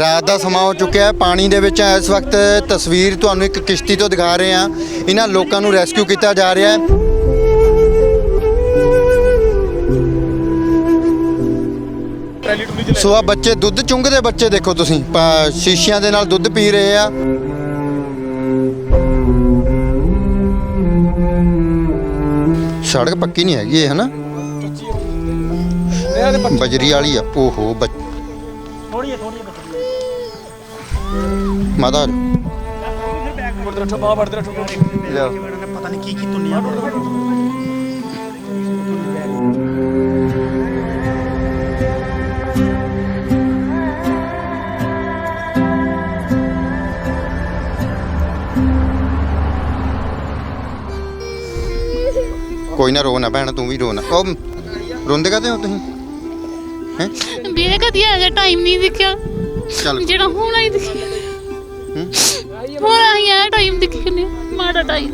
ਰਾਤ ਦਾ ਸਮਾਂ ਹੋ ਚੁੱਕਿਆ ਹੈ। ਪਾਣੀ ਦੇ ਵਿੱਚ ਇਸ ਵਕਤ ਤਸਵੀਰ ਤੁਹਾਨੂੰ ਇੱਕ ਕਿਸ਼ਤੀ ਤੋਂ ਦਿਖਾ ਰਹੇ ਹਾਂ। ਇਹਨਾਂ ਲੋਕਾਂ ਨੂੰ ਰੈਸਕਿਊ ਕੀਤਾ ਜਾ ਰਿਹਾ ਹੈ। ਸੋ ਆ ਬੱਚੇ ਦੁੱਧ ਚੁੰਗਦੇ ਬੱਚੇ ਦੇਖੋ ਤੁਸੀਂ। ਸ਼ੀਸ਼ਿਆਂ ਦੇ ਨਾਲ ਦੁੱਧ ਪੀ ਰਹੇ ਆ। ਸੜਕ ਪੱਕੀ ਨਹੀਂ ਹੈਗੀ ਇਹ ਹਨਾ? ਬਜਰੀ ਵਾਲੀ ਆ। ਓਹੋ মাদার पता नहीं की की तो नहीं ਕੋਈ ਨਾ ਰੋ ਨਾ ਭੈਣ ਤੂੰ ਵੀ ਰੋ ਨਾ ਉਹ ਰੋਂਦੇ ਕਾਤੇ ਹੋ ਤੁਸੀਂ ਹੈ? ਵੀਰੇ ਕਦੀ ਆ ਜਾ ਟਾਈਮ ਨਹੀਂ ਦਿਖਿਆ। ਚੱਲ। ਜਿਹੜਾ ਹੁਣ ਆਈ ਦਿਖਿਆ। ਹੁਣ ਆਈ ਆ ਟਾਈਮ ਦਿਖਿਆ ਨੇ ਮਾੜਾ ਟਾਈਮ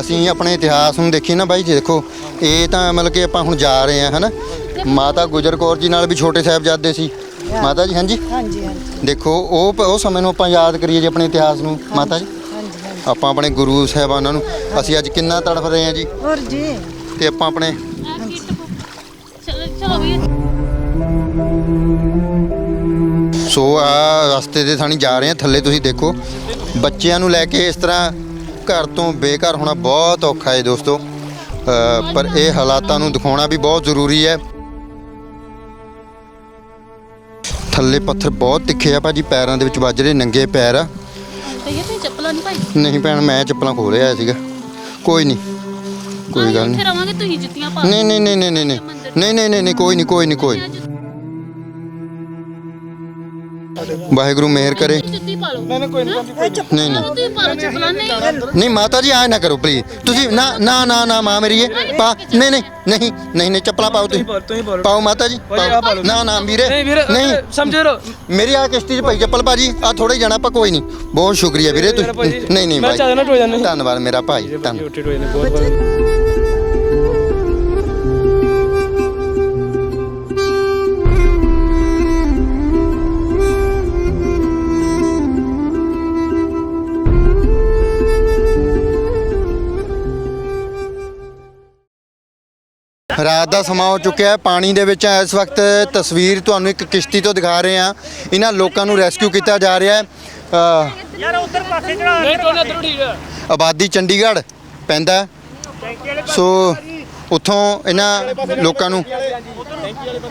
ਅਸੀਂ ਆਪਣੇ ਇਤਿਹਾਸ ਨੂੰ ਦੇਖੀਏ ਨਾ ਬਾਈ ਜੀ ਦੇਖੋ ਇਹ ਤਾਂ ਮਤਲਬ ਕਿ ਆਪਾਂ ਹੁਣ ਜਾ ਰਹੇ ਹਾਂ ਹਨਾ? ਮਾਤਾ ਗੁਜਰ ਕੌਰ ਜੀ ਨਾਲ ਵੀ ਛੋਟੇ ਸਾਹਿਬਜ਼ਾਦੇ ਸੀ। ਮਾਤਾ ਜੀ ਹਾਂਜੀ? ਹਾਂਜੀ ਹਾਂਜੀ। ਦੇਖੋ ਉਹ ਪ- ਉਹ ਸਮੇਂ ਨੂੰ ਆਪਾਂ ਯਾਦ ਕਰੀਏ ਜੀ ਆਪਣੇ ਇਤਿਹਾਸ ਨੂੰ ਮਾਤਾ ਜੀ। ਹਾਂਜੀ ਹਾਂਜੀ। ਆਪਾਂ ਆਪਣੇ ਗੁਰੂ ਸਾਹਿਬਾਨਾਂ ਨੂੰ ਅਸੀਂ ਅੱਜ ਕਿੰਨਾ ਤੜਫ ਰਹੇ ਹਾਂ ਜੀ? ਹੋਰ ਜੀ। ਤੇ ਆਪਾਂ ਆਪਣੇ ਚਲੋ ਚਲੋ ਵੀਰੇ। ਸੋ ਆ ਰਸਤੇ ਦੇ ਥਾਣੀ ਜਾ ਰਹੇ ਹਾਂ ਥੱਲੇ ਤੁਸੀਂ ਦੇਖੋ। ਬੱਚਿਆਂ ਨੂੰ ਲੈ ਕੇ ਇਸ ਤਰ੍ਹਾਂ ਘਰ ਤੋਂ ਬੇਘਰ ਹੋਣਾ ਬਹੁਤ ਔਖਾ ਹੈ ਦੋਸਤੋ। ਪਰ ਇਹ ਹਾਲਾਤਾਂ ਨੂੰ ਦਿਖਾਉਣਾ ਵੀ ਬਹੁਤ ਜ਼ਰੂਰੀ ਹੈ। ਥੱਲੇ ਪੱਥਰ ਬਹੁਤ ਤਿੱਖੇ ਆ ਭਾਜੀ ਪੈਰਾਂ ਦੇ ਵਿੱਚ ਵੱਜ ਰਹੇ ਨੰਗੇ ਪੈਰ ਆ। ਚੱਪਲਾਂ ਨਹੀਂ ਨਹੀਂ ਭੈਣ ਮੈਂ ਚੱਪਲਾਂ ਖੋਲ ਰਿਹਾ ਸੀਗਾ। ਕੋਈ ਨਹੀਂ ਕੋਈ ਗੱਲ ਨਹੀਂ। ਰਵਾਂਗੇ ਤੁਸੀਂ ਜੁੱਤੀਆਂ ਪਾ ਨਹੀਂ ਨਹੀਂ ਨਹੀਂ ਨਹੀਂ ਨਹੀਂ नहीं नहीं नहीं कोई नहीं कोई नहीं कोई वाहेगुरु मेहर करे। नहीं नहीं। नहीं माता जी आए ना करो प्लीज़ तुम ना ना ना ना माँ मेरी है। पा नहीं नहीं नहीं नहीं चप्पला पाओ तुम पाओ माता जी ना ना वीरे नहीं समझे रो। मेरी आ किश्ती भाई चप्पल भाजी आ थोड़े जाना पा कोई नहीं। बहुत शुक्रिया वीरे तुम नहीं नहीं भाई। धन्यवाद मेरा भाई धन्यवाद। ਰਾਤ ਦਾ ਸਮਾਂ ਹੋ ਚੁੱਕਿਆ ਹੈ। ਪਾਣੀ ਦੇ ਵਿੱਚ ਇਸ ਵਕਤ ਤਸਵੀਰ ਤੁਹਾਨੂੰ ਇੱਕ ਕਿਸ਼ਤੀ ਤੋਂ ਦਿਖਾ ਰਹੇ ਹਾਂ। ਇਹਨਾਂ ਲੋਕਾਂ ਨੂੰ ਰੈਸਕਿਊ ਕੀਤਾ ਜਾ ਰਿਹਾ ਹੈ। ਯਾਰ ਉਧਰ ਪਾਸੇ ਚੜਾ ਨਹੀਂ ਟੋਨਾ ਤਰ ਠੀਕ ਆਬਾਦੀ ਚੰਡੀਗੜ੍ਹ ਪੈਂਦਾ ਹੈ। ਸੋ ਉੱਥੋਂ ਇਹਨਾਂ ਲੋਕਾਂ ਨੂੰ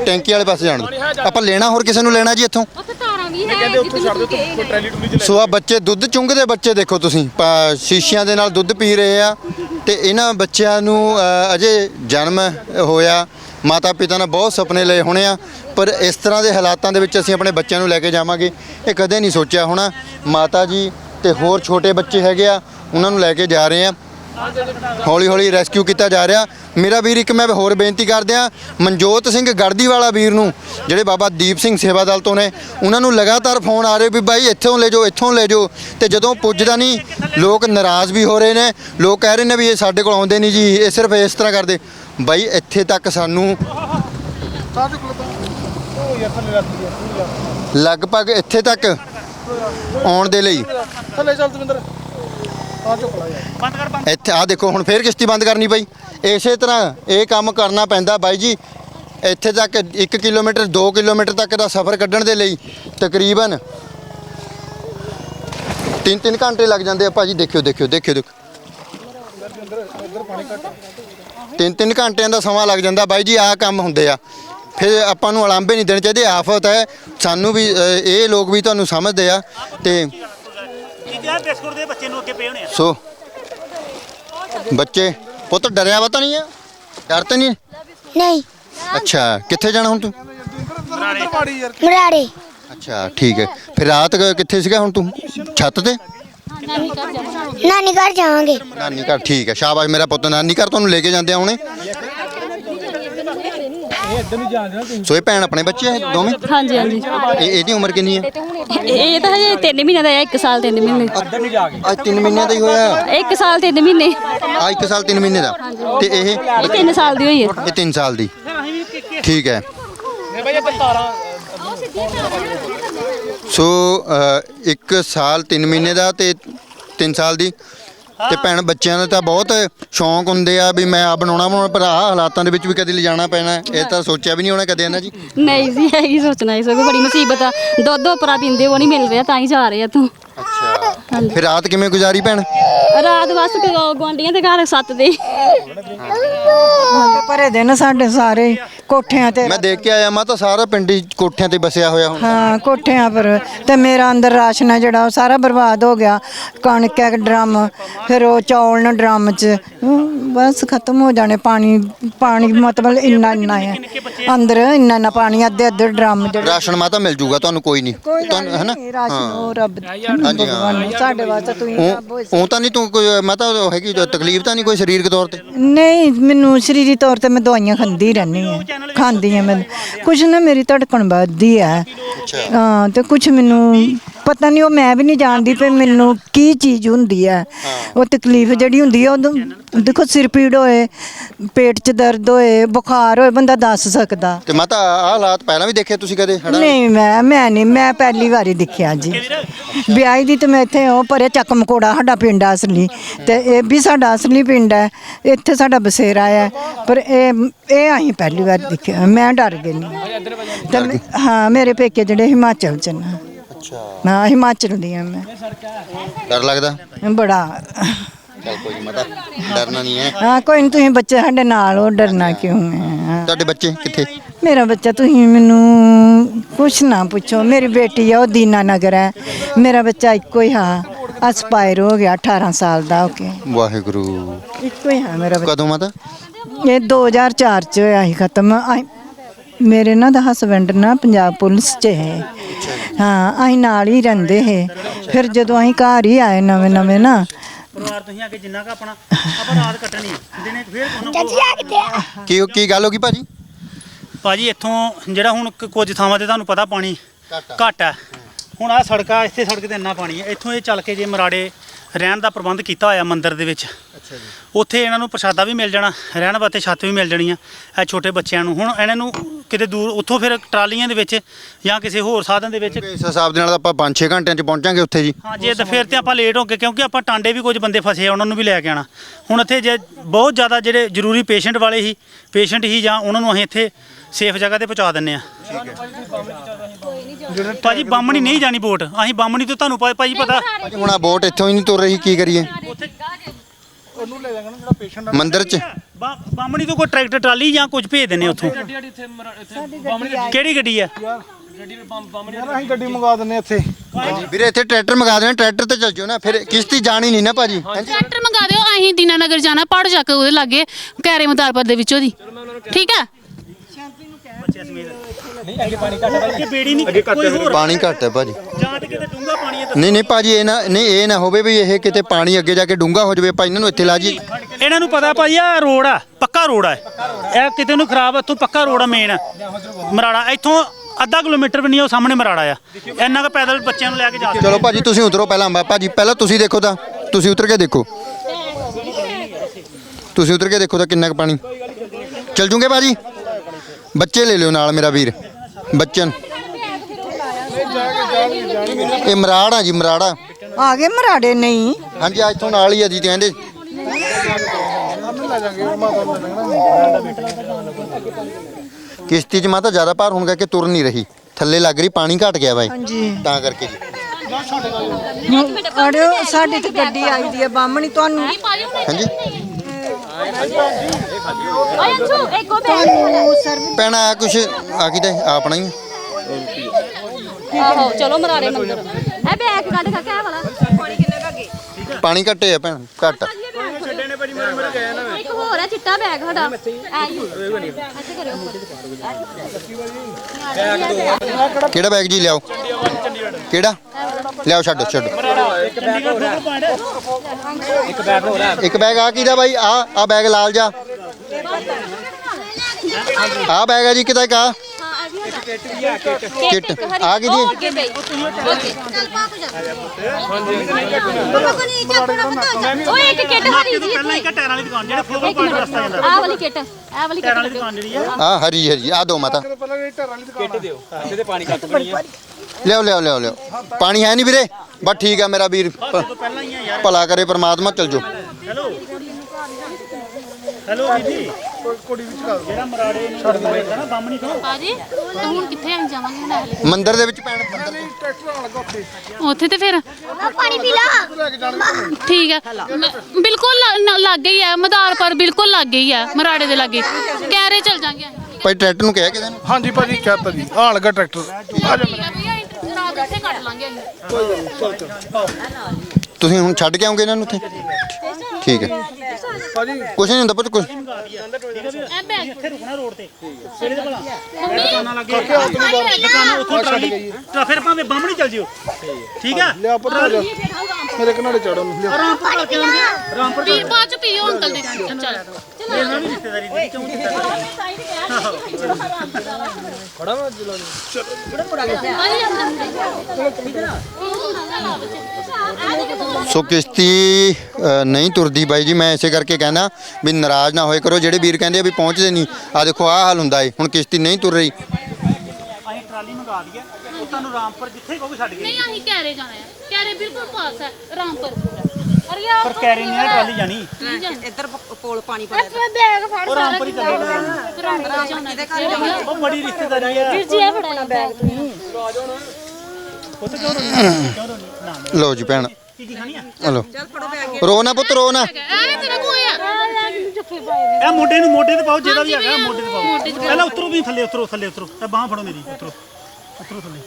ਟੈਂਕੀ ਵਾਲੇ ਪਾਸੇ ਜਾਣ ਦਿਓ। ਆਪਾਂ ਲੈਣਾ ਹੋਰ ਕਿਸੇ ਨੂੰ ਲੈਣਾ ਜੀ ਇੱਥੋਂ? ਉੱਥੇ ਤਾਰਾਂ ਵੀ ਹੈ ਕਹਿੰਦੇ ਉੱਥੋਂ ਛੱਡ ਦਿਓ ਕੋਈ ਟਰੈਲੀ ਟੁਲੀ ਚ ਸੋ ਆ ਬੱਚੇ ਦੁੱਧ ਚੁੰਗਦੇ ਬੱਚੇ ਦੇਖੋ ਤੁਸੀਂ। ਪਾ- ਸ਼ੀਸ਼ਿਆਂ ਦੇ ਨਾਲ ਦੁੱਧ ਪੀ ਰਹੇ ਆ। ਤੇ ਇਹਨਾਂ ਬੱਚਿਆਂ ਨੂੰ ਅ, ਅਜੇ ਜਨਮ ਹੋਇਆ ਮਾਤਾ ਪਿਤਾ ਨੇ ਬਹੁਤ ਸੁਪਨੇ ਲਏ ਹੋਣੇ ਆ ਪਰ ਇਸ ਤਰ੍ਹਾਂ ਦੇ ਹਾਲਾਤਾਂ ਦੇ ਵਿੱਚ ਅਸੀਂ ਆਪਣੇ ਬੱਚਿਆਂ ਨੂੰ ਲੈ ਕੇ ਜਾਵਾਂਗੇ। ਇਹ ਕਦੇ ਨਹੀਂ ਸੋਚਿਆ ਹੋਣਾ। ਮਾਤਾ ਜੀ ਤੇ ਹੋਰ ਛੋਟੇ ਬੱਚੇ ਹੈਗੇ ਆ ਉਹਨਾਂ ਨੂੰ ਲੈ ਕੇ ਜਾ ਰਹੇ ਆ। ਹੌਲੀ ਹੌਲੀ ਰੈਸਕਿਊ ਕੀਤਾ ਜਾ ਰਿਹਾ। ਮੇਰਾ ਵੀਰ ਇੱਕ ਮੈਂ ਹੋਰ ਬੇਨਤੀ ਕਰਦਿਆਂ ਮਨਜੋਤ ਸਿੰਘ ਗੜਦੀ ਵਾਲਾ ਵੀਰ ਨੂੰ, ਜਿਹੜੇ ਬਾਬਾ ਦੀਪ ਸਿੰਘ ਸੇਵਾ ਦਲ ਤੋਂ ਨੇ, ਉਹਨਾਂ ਨੂੰ ਲਗਾਤਾਰ ਫੋਨ ਆ ਰਹੇ ਵੀ ਬਾਈ ਇੱਥੋਂ ਲੈ ਜਾਓ, ਇੱਥੋਂ ਲੈ ਜਾਓ। ਤੇ ਜਦੋਂ ਪੁੱਜਦਾ ਨਹੀਂ, ਲੋਕ ਨਾਰਾਜ਼ ਵੀ ਹੋ ਰਹੇ ਨੇ। ਲੋਕ ਕਹਿ ਰਹੇ ਨੇ ਵੀ ਇਹ ਸਾਡੇ ਕੋਲ ਆਉਂਦੇ ਨਹੀਂ ਜੀ, ਇਹ ਸਿਰਫ ਇਸ ਤਰ੍ਹਾਂ ਕਰਦੇ। ਬਾਈ ਇੱਥੇ ਤੱਕ ਸਾਨੂੰ ਲਗਭਗ ਇੱਥੇ ਤੱਕ ਆਉਣ ਦੇ ਲਈ। ਥੱਲੇ ਚੱਲ ਦਵਿੰਦਰ। ਇੱਥੇ ਆ ਦੇਖੋ, ਹੁਣ ਫੇਰ ਕਿਸ਼ਤੀ ਬੰਦ ਕਰਨੀ ਪਈ। ਇਸੇ ਤਰ੍ਹਾਂ ਇਹ ਕੰਮ ਕਰਨਾ ਪੈਂਦਾ ਬਾਈ ਜੀ। ਇੱਥੇ ਤੱਕ 1 ਕਿਲੋਮੀਟਰ 2 ਕਿਲੋਮੀਟਰ ਤੱਕ ਦਾ ਸਫ਼ਰ ਕੱਢਣ ਦੇ ਲਈ ਤਕਰੀਬਨ 3-3 ਘੰਟੇ ਲੱਗ ਜਾਂਦੇ ਆ। ਭਾਜੀ, ਦੇਖਿਓ ਦੇਖਿਓ ਦੇਖਿਓ ਦੇਖੋ ਤਿੰਨ ਤਿੰਨ ਘੰਟਿਆਂ ਦਾ ਸਮਾਂ ਲੱਗ ਜਾਂਦਾ। ਬਾਈ ਜੀ, ਆਹ ਕੰਮ ਹੁੰਦੇ ਆ। ਫਿਰ ਆਪਾਂ ਨੂੰ ਅਲਾਂਬੇ ਨਹੀਂ ਦੇਣੇ ਚਾਹੀਦੇ। ਆਫਤ ਹੈ। ਸਾਨੂੰ ਵੀ ਇਹ ਲੋਕ ਵੀ ਤੁਹਾਨੂੰ ਸਮਝਦੇ ਆ। ਤੇ ਕੀ ਯਾਰ ਬਿਸਕੁਟ ਦੇ ਬੱਚੇ ਨੂੰ ਅੱਗੇ ਪਏ ਹੋਣੇ ਆ। ਸੋ ਬੱਚੇ ਪੁੱਤ ਡਰਿਆ ਵਾ ਤਾਂ ਨਹੀਂ ਆ? ਡਰ ਤਾਂ ਨਹੀਂ ਨਹੀਂ। ਅੱਛਾ ਕਿੱਥੇ ਜਾਣਾ ਹੁਣ ਤੂੰ? ਮਰਾੜੇ। ਅੱਛਾ ਠੀਕ ਹੈ। ਫਿਰ ਰਾਤ ਕ- ਕਿੱਥੇ ਸੀਗਾ ਹੁਣ ਤੂੰ? ਛੱਤ ਤੇ? ਨਾਨੀ ਘਰ ਜਾਣਾ ਨਾਨੀ ਘਰ ਜਾਵਾਂਗੇ। ਨਾਨੀ ਘਰ ਠੀਕ ਹੈ। ਸ਼ਾਬਾਸ਼ ਮੇਰਾ ਪੁੱਤ ਨਾਨੀ ਘਰ ਤੁਹਾਨੂੰ ਲੈ ਕੇ ਜਾਂਦੇ ਆ ਹੁਣੇ। ਸੋ ਇਹ ਭੈਣ ਆਪਣੇ ਬੱਚੇ ਆ ਦੋਵੇਂ? ਹਾਂਜੀ ਹਾਂਜੀ। ਇਹ ਇਹਦੀ ਉਮਰ ਕਿੰਨੀ ਹੈ ਇਹ ਤਾਂ ਹਜੇ 3 ਮਹੀਨੇ ਦਾ ਹੈ 1 ਸਾਲ 3 ਮਹੀਨੇ। ਅੱਜ 3 ਮਹੀਨਿਆਂ ਦਾ ਹੀ ਹੋਇਆ। 1 ਸਾਲ 3 ਮਹੀਨੇ। ਆ 1 ਸਾਲ 3 ਮਹੀਨੇ ਦਾ। ਤੇ ਇਹ? ਇਹ 3 ਸਾਲ ਦੀ ਹੋਈ ਹੈ। ਇਹ 3 ਸਾਲ ਦੀ। ਠੀਕ ਹੈ। ਸੋ ਅ, ਇੱਕ ਸਾਲ 3 ਮਹੀਨੇ ਦਾ ਤੇ 3 ਸਾਲ ਦੀ। ਤੇ ਭੈਣ ਬੱਚਿਆਂ ਦਾ ਤਾਂ ਬਹੁਤ ਸ਼ੌਂਕ ਹੁੰਦੇ ਆ ਵੀ ਮੈਂ ਆ ਬਣਾਉਣਾ ਬਣਾਉਣਾ ਪਰ ਆਹ ਹਾਲਾਤਾਂ ਦੇ ਵਿੱਚ ਵੀ ਕਦੇ ਲਿਜਾਣਾ ਪੈਣਾ। ਇਹ ਤਾਂ ਸੋਚਿਆ ਵੀ ਨਹੀਂ ਹੋਣਾ ਕਦੇ ਨਾ ਜੀ। ਨਹੀਂ ਜੀ ਇਹੀ ਸੋਚਣਾ ਇਸ ਬੜੀ ਮੁਸੀਬਤ ਆ। ਦੁੱਧ ਉਪਰਾ ਪੀਂਦੇ ਉਹ ਨਹੀਂ ਮਿਲ ਰਿਹਾ ਤਾਂ ਹੀ ਜਾ ਰਹੇ ਆ ਤੂੰ। ਅੱਛਾ। ਫਿਰ ਰਾਤ ਕਿਵੇਂ ਗੁਜ਼ਾਰੀ ਭੈਣ? ਰਾਤ ਬਸ ਗਵਾਂਡੀਆਂ ਦੇ ਘਰ ਸੱਤ ਦੇ। ਭਰੇ ਦੇ ਨੇ ਸਾਡੇ ਸਾਰੇ ਕੋਠਿਆਂ ਤੇ ਮੈਂ ਦੇਖ ਕੇ ਆਇਆ ਮੈਂ ਤਾਂ ਸਾਰਾ ਪਿੰਡ ਹੀ ਕੋਠਿਆਂ ਤੇ ਬਸਿਆ ਹੋਇਆ ਹੁਣ। ਹਾਂ ਕੋਠਿਆਂ ਪਰ। ਤੇ ਮੇਰਾ ਅੰਦਰ ਰਾਸ਼ਨ ਹੈ ਜਿਹੜਾ ਉਹ ਸਾਰਾ ਬਰਬਾਦ ਹੋ ਗਿਆ। ਕਣਕ ਹੈ ਡਰਮ ਫਿਰ ਉਹ ਚੌਲ ਨੇ ਡਰਮ 'ਚ। ਹਮ, ਬਸ ਖਤਮ ਹੋ ਜਾਣੇ ਪਾਣੀ ਪਾਣੀ ਮਤਲਬ ਇੰਨਾ ਇੰਨਾ ਹੈ। ਅੰਦਰ ਇੰਨਾ ਇੰਨਾ ਪਾਣੀ ਅੱਧੇ ਅੱਧੇ ਡਰਮ ਜਿਹੜੇ। ਰਾਸ਼ਨ ਮਾਤਾ ਮਿਲ ਜੂਗਾ ਤੁਹਾਨੂੰ ਕੋਈ ਨਹੀਂ। ਤੁਹਾਨੂੰ ਹੈ ਨਾ ਇਹ ਰਾਸ਼ਨ ਉਹ ਰੱਬ ਹਾਂਜੀ, ਭਗਵਾਨ ਨੇ ਸਾਡੇ ਵਾਸਤੇ ਤੁਸੀਂ ਰੱਬ ਹੋਏ। ਉਹ ਉਹ ਤਾਂ ਨਹੀਂ ਤੂੰ ਕੋਈ ਮਾਤਾ ਉਹ ਹੈਗੀ ਤਕਲੀਫ ਤਾਂ ਨਹੀਂ ਕੋਈ ਸਰੀਰਕ ਤੌਰ ਤੇ? ਨਹੀਂ ਮੈਨੂੰ ਸਰੀਰੀ ਤੌਰ ਤੇ ਮੈਂ ਦਵਾਈਆਂ ਖਾਂਦੀ ਰਹਿੰਦੀ ਹਾਂ। ਖਾਂਦੀ ਹਾਂ ਮੈਂ। ਕੁਝ ਨਾ ਮੇਰੀ ਧੜਕਣ ਵੱਧਦੀ ਹੈ। ਹਾਂ ਤੇ ਕੁਝ ਮੈਨੂੰ ਪਤਾ ਨਹੀਂ ਉਹ ਮੈਂ ਵੀ ਨਹੀਂ ਜਾਣਦੀ ਪਈ ਮੈਨੂੰ ਕੀ ਚੀਜ਼ ਹੁੰਦੀ ਹੈ। ਉਹ ਤਕਲੀਫ ਜਿਹੜੀ ਹੁੰਦੀ ਹੈ ਉਹ ਦੇਖੋ ਸਿਰ ਪੀੜ ਹੋਏ ਪੇਟ 'ਚ ਦਰਦ ਹੋਏ ਬੁਖਾਰ ਹੋਏ ਬੰਦਾ ਦੱਸ ਸਕਦਾ। ਤੇ ਮਾਤਾ ਆਹ ਹਾਲਾਤ ਪਹਿਲਾਂ ਵੀ ਦੇਖੇ ਤੁਸੀਂ ਕਦੇ ਨਹੀਂ ਮੈਂ ਮੈਂ ਨਹੀਂ ਮੈਂ ਪਹਿਲੀ ਵਾਰੀ ਦੇਖਿਆ ਜੀ। ਵਿਆਹੀ ਦੀ ਤੇ ਮੈਂ ਇੱਥੇ ਉਹ ਪਰੇ ਚੱਕ ਮਕੋੜਾ ਸਾਡਾ ਪਿੰਡ ਆ ਅਸਲੀ। ਤੇ ਇਹ ਵੀ ਸਾਡਾ ਅਸਲੀ ਪਿੰਡ ਹੈ ਇੱਥੇ ਸਾਡਾ ਬਸੇਰਾ ਹੈ ਪਰ ਇਹ ਇਹ ਅਸੀਂ ਪਹਿਲੀ ਵਾਰ ਦੇਖਿਆ ਮੈਂ ਡਰ ਗਈ। ਨਹੀਂ ਤੇ ਮੈਂ- ਹਾਂ ਮੇਰੇ ਪੇਕੇ ਜਿਹੜੇ ਹਿਮਾਚਲ ਚ ਨੇ। ਅੱਛਾ। ਹਾਂ ਹਿਮਾਚਲ ਦੀ ਹਾਂ ਮੈਂ। ਡਰ ਲੱਗਦਾ? ਬੜਾ। ਚੱਲ ਕੋਈ ਨੀ ਮਾਤਾ ਡਰਨਾ ਨਹੀਂ ਹੈ। ਹਾਂ ਕੋਈ ਨਹੀਂ ਤੁਸੀਂ ਬੱਚੇ ਸਾਡੇ ਨਾਲ ਹੋ ਡਰਨਾ ਕਿਉਂ ਹੈ? ਹਾਂ। ਤੁਹਾਡੇ ਬੱਚੇ ਕਿੱਥੇ? ਮੇਰਾ ਬੱਚਾ ਤੁਸੀਂ ਮੈਨੂੰ ਕੁਛ ਨਾ ਪੁੱਛੋ। ਮੇਰੀ ਬੇਟੀ ਆ ਉਹ ਦੀਨਾ ਨਗਰ ਹੈ। ਮੇਰਾ ਬੱਚਾ ਇੱਕੋ ਹੀ ਹਾਂ। ਅਸਪਾਇਰ ਹੋ ਗਿਆ 18 ਸਾਲ ਦਾ ਹੋ ਕੇ। ਵਾਹਿਗੁਰੂ। ਇੱਕੋ ਹੀ ਹਾਂ ਮੇਰਾ ਬੱਚਾ। ਕਦੋਂ ਮਾਤਾ? ਇਹ 2004 ਚ ਹੋਇਆ ਸੀ ਖਤਮ। ਮੇਰੇ ਨਾ ਦਾ ਹਸਬੰਡ ਨਾ ਪੰਜਾਬ ਪੁਲਿਸ ਚ ਹੈ। ਹਾਂ ਅਸੀਂ ਨਾਲ ਹੀ ਰਹਿੰਦੇ ਹੈ ਫਿਰ ਜਦੋਂ ਅਸੀਂ ਘਰ ਹੀ ਆਏ ਨਵੇਂ ਨਵੇਂ ਨਾ। ਪਰਿਵਾਰ ਤੁਸੀਂ ਆ ਕੇ ਜਿੰਨਾ ਕ ਆਪਣਾ ਆਪਾਂ ਰਾਤ ਕੱਟਣੀ ਆ। ਦਿਨੇ ਫੇਰ ਤੁਹਾਨੂੰ ਕੀ ਕੀ ਗੱਲ ਹੋ ਗਈ ਭਾਜੀ? ਭਾਜੀ ਇੱਥੋਂ ਜਿਹੜਾ ਹੁਣ ਕ- ਕੁਝ ਥਾਵਾਂ ਤੇ ਤੁਹਾਨੂੰ ਪਤਾ ਪਾਣੀ ਘੱਟ ਆ। ਘੱਟ ਹੈ ਹੁਣ ਆ ਸੜਕਾਂ ਇੱਥੇ ਸੜਕ ਤੇ ਇੰਨਾ ਪਾਣੀ ਹੈ ਇੱਥੋਂ ਇਹ ਚੱਲ ਕੇ ਜੇ ਮਰਾੜੇ ਰਹਿਣ ਦਾ ਪ੍ਰਬੰਧ ਕੀਤਾ ਹੋਇਆ ਮੰਦਿਰ ਦੇ ਵਿੱਚ। ਅੱਛਾ ਜੀ। ਉੱਥੇ ਇਹਨਾਂ ਨੂੰ ਪ੍ਰਸ਼ਾਦਾ ਵੀ ਮਿਲ ਜਾਣਾ ਰਹਿਣ ਵਾਸਤੇ ਛੱਤ ਵੀ ਮਿਲ ਜਾਣੀ ਆ ਇਹ ਛੋਟੇ ਬੱਚਿਆਂ ਨੂੰ। ਹੁਣ ਇਹਨਾਂ ਨੂੰ ਕਿਤੇ ਦੂਰ ਉੱਥੋਂ ਫਿਰ ਟਰਾਲੀਆਂ ਦੇ ਵਿੱਚ ਜਾਂ ਕਿਸੇ ਹੋਰ ਸਾਧਨ ਦੇ ਵਿੱਚ ਇਸ ਹਿਸਾਬ ਦੇ ਨਾਲ ਤਾਂ ਆਪਾਂ 5-6 ਘੰਟਿਆਂ 'ਚ ਪਹੁੰਚਾਂਗੇ ਉੱਥੇ ਜੀ। ਹਾਂ ਜੇ ਤਾਂ ਫਿਰ ਤੇ ਆਪਾਂ ਲੇਟ ਹੋ ਗਏ ਕਿਉਂਕਿ ਆਪਾਂ ਟਾਂਡੇ ਵੀ ਕੁਝ ਬੰਦੇ ਫਸੇ ਆ ਉਹਨਾਂ ਨੂੰ ਵੀ ਲੈ ਕੇ ਆਣਾ ਹੁਣ ਇੱਥੇ ਜੇ ਬਹੁਤ ਜ਼ਿਆਦਾ ਜਿਹੜੇ ਜ਼ਰੂਰੀ ਪੇਸ਼ੈਂਟ ਵਾਲੇ ਹੀ ਪੇਸ਼ੈਂਟ ਹੀ ਜਾਂ ਉਹਨਾਂ ਨੂੰ ਅਸੀਂ ਇੱਥੇ ਸੇਫ ਜਗ੍ਹਾ ਤੇ ਪਹੁੰਚਾ ਦਿੰਨੇ ਆ। ਭਾਜੀ ਬਾਮਣੀ ਨਹੀਂ ਜਾਣੀ ਬੋਟ। ਅਸੀਂ ਬਾਮਣੀ ਤੋਂ ਤੁਹਾਨੂੰ ਭਾਜੀ ਪਤਾ ਹੁਣ ਆ ਬੋਟ ਇੱਥੋਂ ਹੀ ਨਹੀਂ ਤੁਰ ਰਹੀ ਕੀ ਕਰੀਏ? ਉਹਨੂੰ ਲੈ ਜਾਣਾ ਜਿਹੜਾ ਪੇਸ਼ੈਂਟ ਮੰਦਿਰ 'ਚ। ਬਾਮਣੀ ਤੋਂ ਕੋਈ ਟਰੈਕਟਰ ਟਰਾਲੀ ਜਾਂ ਕੁਝ ਭੇਜ ਦਿੰਨੇ ਉੱਥੋਂ। ਕਿਹੜੀ ਗੱਡੀ ਆ? ਯਾਰ ਅਸੀਂ ਗੱਡੀ। ਮੰਗਾ ਦਿੰਨੇ ਇੱਥੇ। ਵੀਰੇ ਇੱਥੇ ਟਰੈਕਟਰ ਮੰਗਾ ਦੇਣਾ ਟਰੈਕਟਰ ਤੇ ਚੱਲ ਜਾਓ ਨਾ ਫਿਰ ਕਿਸ਼ਤੀ ਜਾਣੀ ਨਹੀਂ ਨਾ ਭਾਜੀ। ਹਾਂਜੀ। ਟਰੈਕਟਰ ਮੰਗਾ ਦਿਓ ਅਸੀਂ ਦੀਨਾਨਗਰ ਜਾਣਾ ਪੜ ਚੱਕ ਉਹਦੇ ਲਾਗੇ ਕੈਰੇ ਮਦਾਰਪੁਰ ਦੇ ਵਿੱਚੋਂ ਦੀ ਠੀਕ ਆ? ਕਿ ਬੇੜੀ ਨਹੀਂ ਕੋਈ ਹੋਰ ਪਾਣੀ ਘੱਟ ਹੈ ਭਾਜੀ। ਜਾਂ ਤੇ ਕਿਤੇ ਡੂੰਗਾ ਪਾਣੀ ਹੈ ਨਹੀਂ ਨਹੀਂ ਭਾਜੀ ਇਹ ਨਾ ਨਹੀਂ ਇਹ ਨਾ ਹੋਵੇ ਵੀ ਇਹ ਕਿਤੇ ਪਾਣੀ ਅੱਗੇ ਜਾ ਕੇ ਡੂੰਗਾ ਹੋ ਜਾਵੇ ਆਪਾਂ ਇਹਨਾਂ ਨੂੰ ਇੱਥੇ ਲਾ ਜੀ। ਇਹਨਾਂ ਨੂੰ ਪਤਾ ਭਾਜੀ ਆ ਰੋਡ ਆ ਪੱਕਾ ਰੋਡ ਆ। ਇਹ। ਕਿਤੇ ਨੂੰ ਖਰਾਬ ਇੱਥੋਂ ਪੱਕਾ ਰੋਡ ਆ ਮੇਨ ਮਰਾੜਾ ਇੱਥੋਂ ਅੱਧਾ ਕਿਲੋਮੀਟਰ ਵੀ ਨਹੀਂ ਉਹ ਸਾਹਮਣੇ ਮਰਾੜਾ ਆ। ਇੰਨਾ ਕੁ ਪੈਦਲ ਬੱਚਿਆਂ ਨੂੰ ਲੈ ਕੇ ਜਾ ਸਕਦੇ ਚਲੋ ਭਾਜੀ ਤੁਸੀਂ ਉਤਰੋ ਪਹਿਲਾਂ ਭਾਜੀ ਪਹਿਲਾਂ ਤੁਸੀਂ ਦੇਖੋ ਤਾਂ ਤੁਸੀਂ ਉਤਰ ਕੇ ਦੇਖੋ। ਤੁਸੀਂ ਉਤਰ ਕੇ ਦੇਖੋ ਤਾਂ ਕਿੰਨਾ ਕੁ ਪਾਣੀ। ਚੱਲ ਜੂਗੇ ਭਾਜੀ? ਬੱਚੇ ਲੈ ਲਿਓ ਨਾਲ ਮੇਰਾ ਵੀਰ। ਬੱਚਨ। ਇਹ ਮਰਾੜ ਆ ਜੀ ਮਰਾੜਾ। ਆ ਗਏ ਮਰਾੜੇ ਨਹੀਂ। ਹਾਂਜੀ ਅੱਜ ਤੋਂ ਨਾਲ ਹੀ ਆ ਜੀ ਕਹਿੰਦੇ। ਕਿਸ਼ਤੀ 'ਚ ਮਾਤਾ ਜ਼ਿਆਦਾ ਭਾਰ ਹੋਣ ਕਰਕੇ ਤੁਰ ਨਹੀਂ ਰਹੀ। ਥੱਲੇ ਲੱਗ ਰਹੀ ਪਾਣੀ ਘਟ ਗਿਆ ਬਾਈ। ਹਾਂਜੀ। ਤਾਂ ਕਰਕੇ ਜੀ। ਅੜਿਓ ਸਾਡੀ ਤੇ ਗੱਡੀ ਆਈ ਦੀ ਹੈ ਬਾਹਮਣੀ ਤੁਹਾਨੂੰ। ਹਾਂਜੀ। ਓਏ ਅੰਸ਼ੂ ਇੱਕੋ ਪੈਣਾ ਆ ਕੁਛ ਆ ਕੀ ਤਾਂ? ਆਪਣਾ ਹੀ ਆ। ਆਹੋ ਚਲੋ ਮਰਾਰੇ ਮੰਦਰ। ਇਹ ਬੈਗ ਕੱਢ ਕੇ ਕਹਿ ਵਾਲਾ। ਪਾਣੀ ਕਿੰਨੇ ਭਾਗੇ ਪਾਣੀ ਘਟੇ ਆ ਭੈਣ ਘੱਟ। ਆ। ਇੱਕ ਹੋਰ ਹੈ ਚਿੱਟਾ ਬੈਗ ਸਾਡਾ। ਐ ਜੀ। ਇੱਥੇ ਕਰਿਓ ਕਿਹੜਾ ਬੈਗ ਜੀ ਲਿਆਓ? ਕਿਹੜਾ? ਲਿਆਓ ਛੱਡੋ ਛੱਡੋ। ਇੱਕ ਬੈਗ ਆ ਕਿਹਦਾ ਬਾਈ? ਆ ਆ ਬੈਗ ਲਾਲ ਜਾ। ਆ ਬੈਗ ਆ ਜੀ, ਕਿਹਦਾ ਇੱਕ ਆ? ਗਈ ਦੀ ਅੱਗੇ ਪਈ ਓਕੇ ਚੱਲ ਪਾ ਤੂੰ ਜਾ ਓਏ ਇੱਕ ਕਿੱਟ ਹਰੀ ਜੀ ਪਹਿਲਾਂ ਇੱਕ ਟਾਇਰਾਂ ਵਾਲੀ ਦੁਕਾਨ ਜਿਹੜੇ ਫਲੋਰ ਪੁਆਇੰਟ ਰਸਤਾ ਜਾਂਦਾ ਆਹ ਵਾਲੀ ਕਿੱਟ ਆਹ ਵਾਲੀ ਟਾਇਰਾਂ ਵਾਲੀ ਕਿੱਟ ਦੁਕਾਨ ਜਿਹੜੀ ਆ ਆ ਹਰੀ ਹਰੀ ਆ ਦੋ ਮਾਤਾ ਪਹਿਲਾਂ ਇਹ ਢਰਾਂ ਵਾਲੀ ਦੁਕਾਨ ਕਿੱਟ ਦਿਓ ਲਿਓ ਲਿਓ ਲਿਓ ਲਿਓ ਪਾਣੀ ਹੈ ਨਹੀਂ ਵੀਰੇ ਬਸ ਠੀਕ ਆ ਮੇਰਾ ਵੀਰ ਪ- ਪਹਿਲਾਂ ਹੀ ਆ ਯਾਰ ਭਲਾ ਕਰੇ ਪ੍ਰਮਾਤਮਾ ਚਲ ਜੋ ਹੈਲੋ ਹੈਲੋ ਵੀਰ ਕੁੜੀ ਵਿੱਚ ਕਰ ਜਿਹੜਾ ਮਰਾੜੇ ਨੂੰ ਛੱਡ ਨਾ ਬਾਮਣੀ ਤੋਂ ਬਾਜੀ ਤੇ ਹੁਣ ਕਿੱਥੇ ਅਸੀਂ ਜਾਵਾਂਗੇ ਹੁਣ ਹਲੇ ਮੰਦਿਰ ਦੇ ਵਿੱਚ ਪੈਣ ਮੰਦਿਰ ਨਹੀਂ ਟਰੈਕਟਰ ਆਣ ਲੱਗਾ ਉੱਥੇ ਉੱਥੇ ਤੇ ਫਿਰ? ਪਾਣੀ ਪੀ ਲਾ। ਠੀਕ ਹੈ। ਬਿਲਕੁਲ ਲਾਗੇ ਹੀ ਹੈ ਮਦਾਰ ਪਰ ਬਿਲਕੁਲ ਲਾਗੇ ਹੀ ਹੈ ਮਰਾੜੇ ਦੇ ਲਾਗੇ। ਕਹਿਰੇ ਚਲ ਜਾਾਂਗੇ ਭਾਈ ਟਰੈਕਟਰ ਨੂੰ ਕਿਹਾ ਨੂੰ ਹਾਂਜੀ ਭਾਜੀ ਕਹਤਾ ਜੀ। ਆਣ ਲੱਗਾ ਟਰੈਕਟਰ। ਆ ਜਾ ਰਾਤ ਕੱਟ ਲਾਂਗੇ ਅਸੀਂ। ਤੁਸੀਂ ਹੁਣ ਛੱਡ ਕੇ ਆਉਂਗੇ ਇਹਨਾਂ ਨੂੰ ਉੱਥੇ? ਠੀਕ ਹੈ। ਭਾਜੀ ਕੁਛ ਨਹੀਂ ਹੁੰਦਾ ਪੁੱਤ ਕੁਛ। ਐ ਬੈਗ ਇੱਥੇ ਰੁਕਣਾ ਰੋਡ ਤੇ। ਸਵੇਰੇ ਦੇ ਭਲਾ ਮੰਮੀ ਦੁਕਾਨਾਂ ਲੱਗੇ ਦੁਕਾਨਾਂ ਉੱਥੋਂ ਟਰਾਲੀ। ਤਾਂ ਫਿਰ ਭਾਵੇਂ ਬਾਮਣੀ ਚੱਲ ਜਿਓ। ਠੀਕ ਆ ਲਿਆ ਪੁੱਤ ਆ ਜਾ। ਮੇਰੇ ਕਿਨਾਰੇ ਚੜੋ ਲਿਆ। ਆਰਾਮਪੁਰ ਕਰਕੇ ਆਉਂਦੇ ਰਾਮਪੁਰ ਪੀ ਬਾਅਦ ਚ ਪੀਓ ਅੰਕਲ ਦੇ ਚੱਲ। ਇਹਨਾਂ ਵੀ ਰਿਸ਼ਤੇਦਾਰੀ ਦੀ ਕਿਉਂ ਦਿੱਤਾ ਸੋ ਕਿਸ਼ਤੀ ਅ, ਨਹੀਂ ਤੁਰਦੀ ਬਾਈ ਜੀ ਮੈਂ ਇਸੇ ਕਰਕੇ ਕਹਿੰਦਾ ਵੀ ਨਾਰਾਜ਼ ਨਾ ਹੋਏ ਕਰੋ। ਜਿਹੜੇ ਵੀਰ ਕਹਿੰਦੇ ਆ ਵੀ ਪਹੁੰਚਦੇ ਨਹੀਂ ਆ ਦੇਖੋ ਆਹ ਹਾਲ ਹੁੰਦਾ ਏ। ਹੁਣ ਕਿਸ਼ਤੀ ਨਹੀਂ ਤੁਰ ਰਹੀ। ਅਸੀਂ ਟਰਾਲੀ ਮੰਗਾ ਦਈਏ ਉਹ ਤੁਹਾਨੂੰ ਰਾਮਪੁਰ ਜਿੱਥੇ ਕਹੋਗੇ ਛੱਡ ਗਏ। ਨਹੀਂ ਅਸੀਂ ਕਹਿਰੇ ਜਾਣਾ ਹੈ ਕਹਿਰੇ ਬਿਲਕੁਲ ਪਾਸ ਹੈ ਰਾਮਪੁਰ। ਪਰ ਕੈਰੀ ਨਹੀਂ ਆ ਟਰਾਲੀ ਜਾਣੀ। ਇੱਧਰ ਪ- ਕੋਲ ਪਾਣੀ ਪਾਇਆ ਮੈਂ ਬੈਗ ਫੜ ਉਹ ਰਾਮਪੁਰ ਚੱਲੇ ਜਾਣਾ? ਉਹ ਬੜੀ ਰਿਸ਼ਤੇਦਾਰੀ ਆ। ਵੀਰ ਜੀ ਇਹ ਫੜਾ ਬੈਗ ਉੱਥੇ ਕਿਉਂ ਰੋਣੀ ਕਿਉਂ ਰੋਣੀ ਨਾ ਨਾ। ਲਓ ਜੀ ਭੈਣ। ਕੀ ਕੀ ਖਾਣੀ ਆ? ਹਲੋ। ਰੋ ਨਾ ਪੁੱਤ ਰੋ ਨਾ। ਤੇਰਾ ਕੋਈ ਆ। ਇਹ ਮੋਢੇ ਨੂੰ ਮੋਢੇ ਤੇ ਪਾਓ ਜਿਹੜਾ ਵੀ ਹੈਗਾ ਮੋਢੇ ਤੇ ਪਾਓ। ਪਹਿਲਾਂ ਉਤਰੋ ਵੀ ਥੱਲੇ ਉਤਰੋ ਥੱਲੇ ਉਤਰੋ। ਇਹ ਬਾਹ ਫੜੋ ਮੇਰੀ ਉਤਰੋ। ਉਤਰੋ ਥੱਲੇ।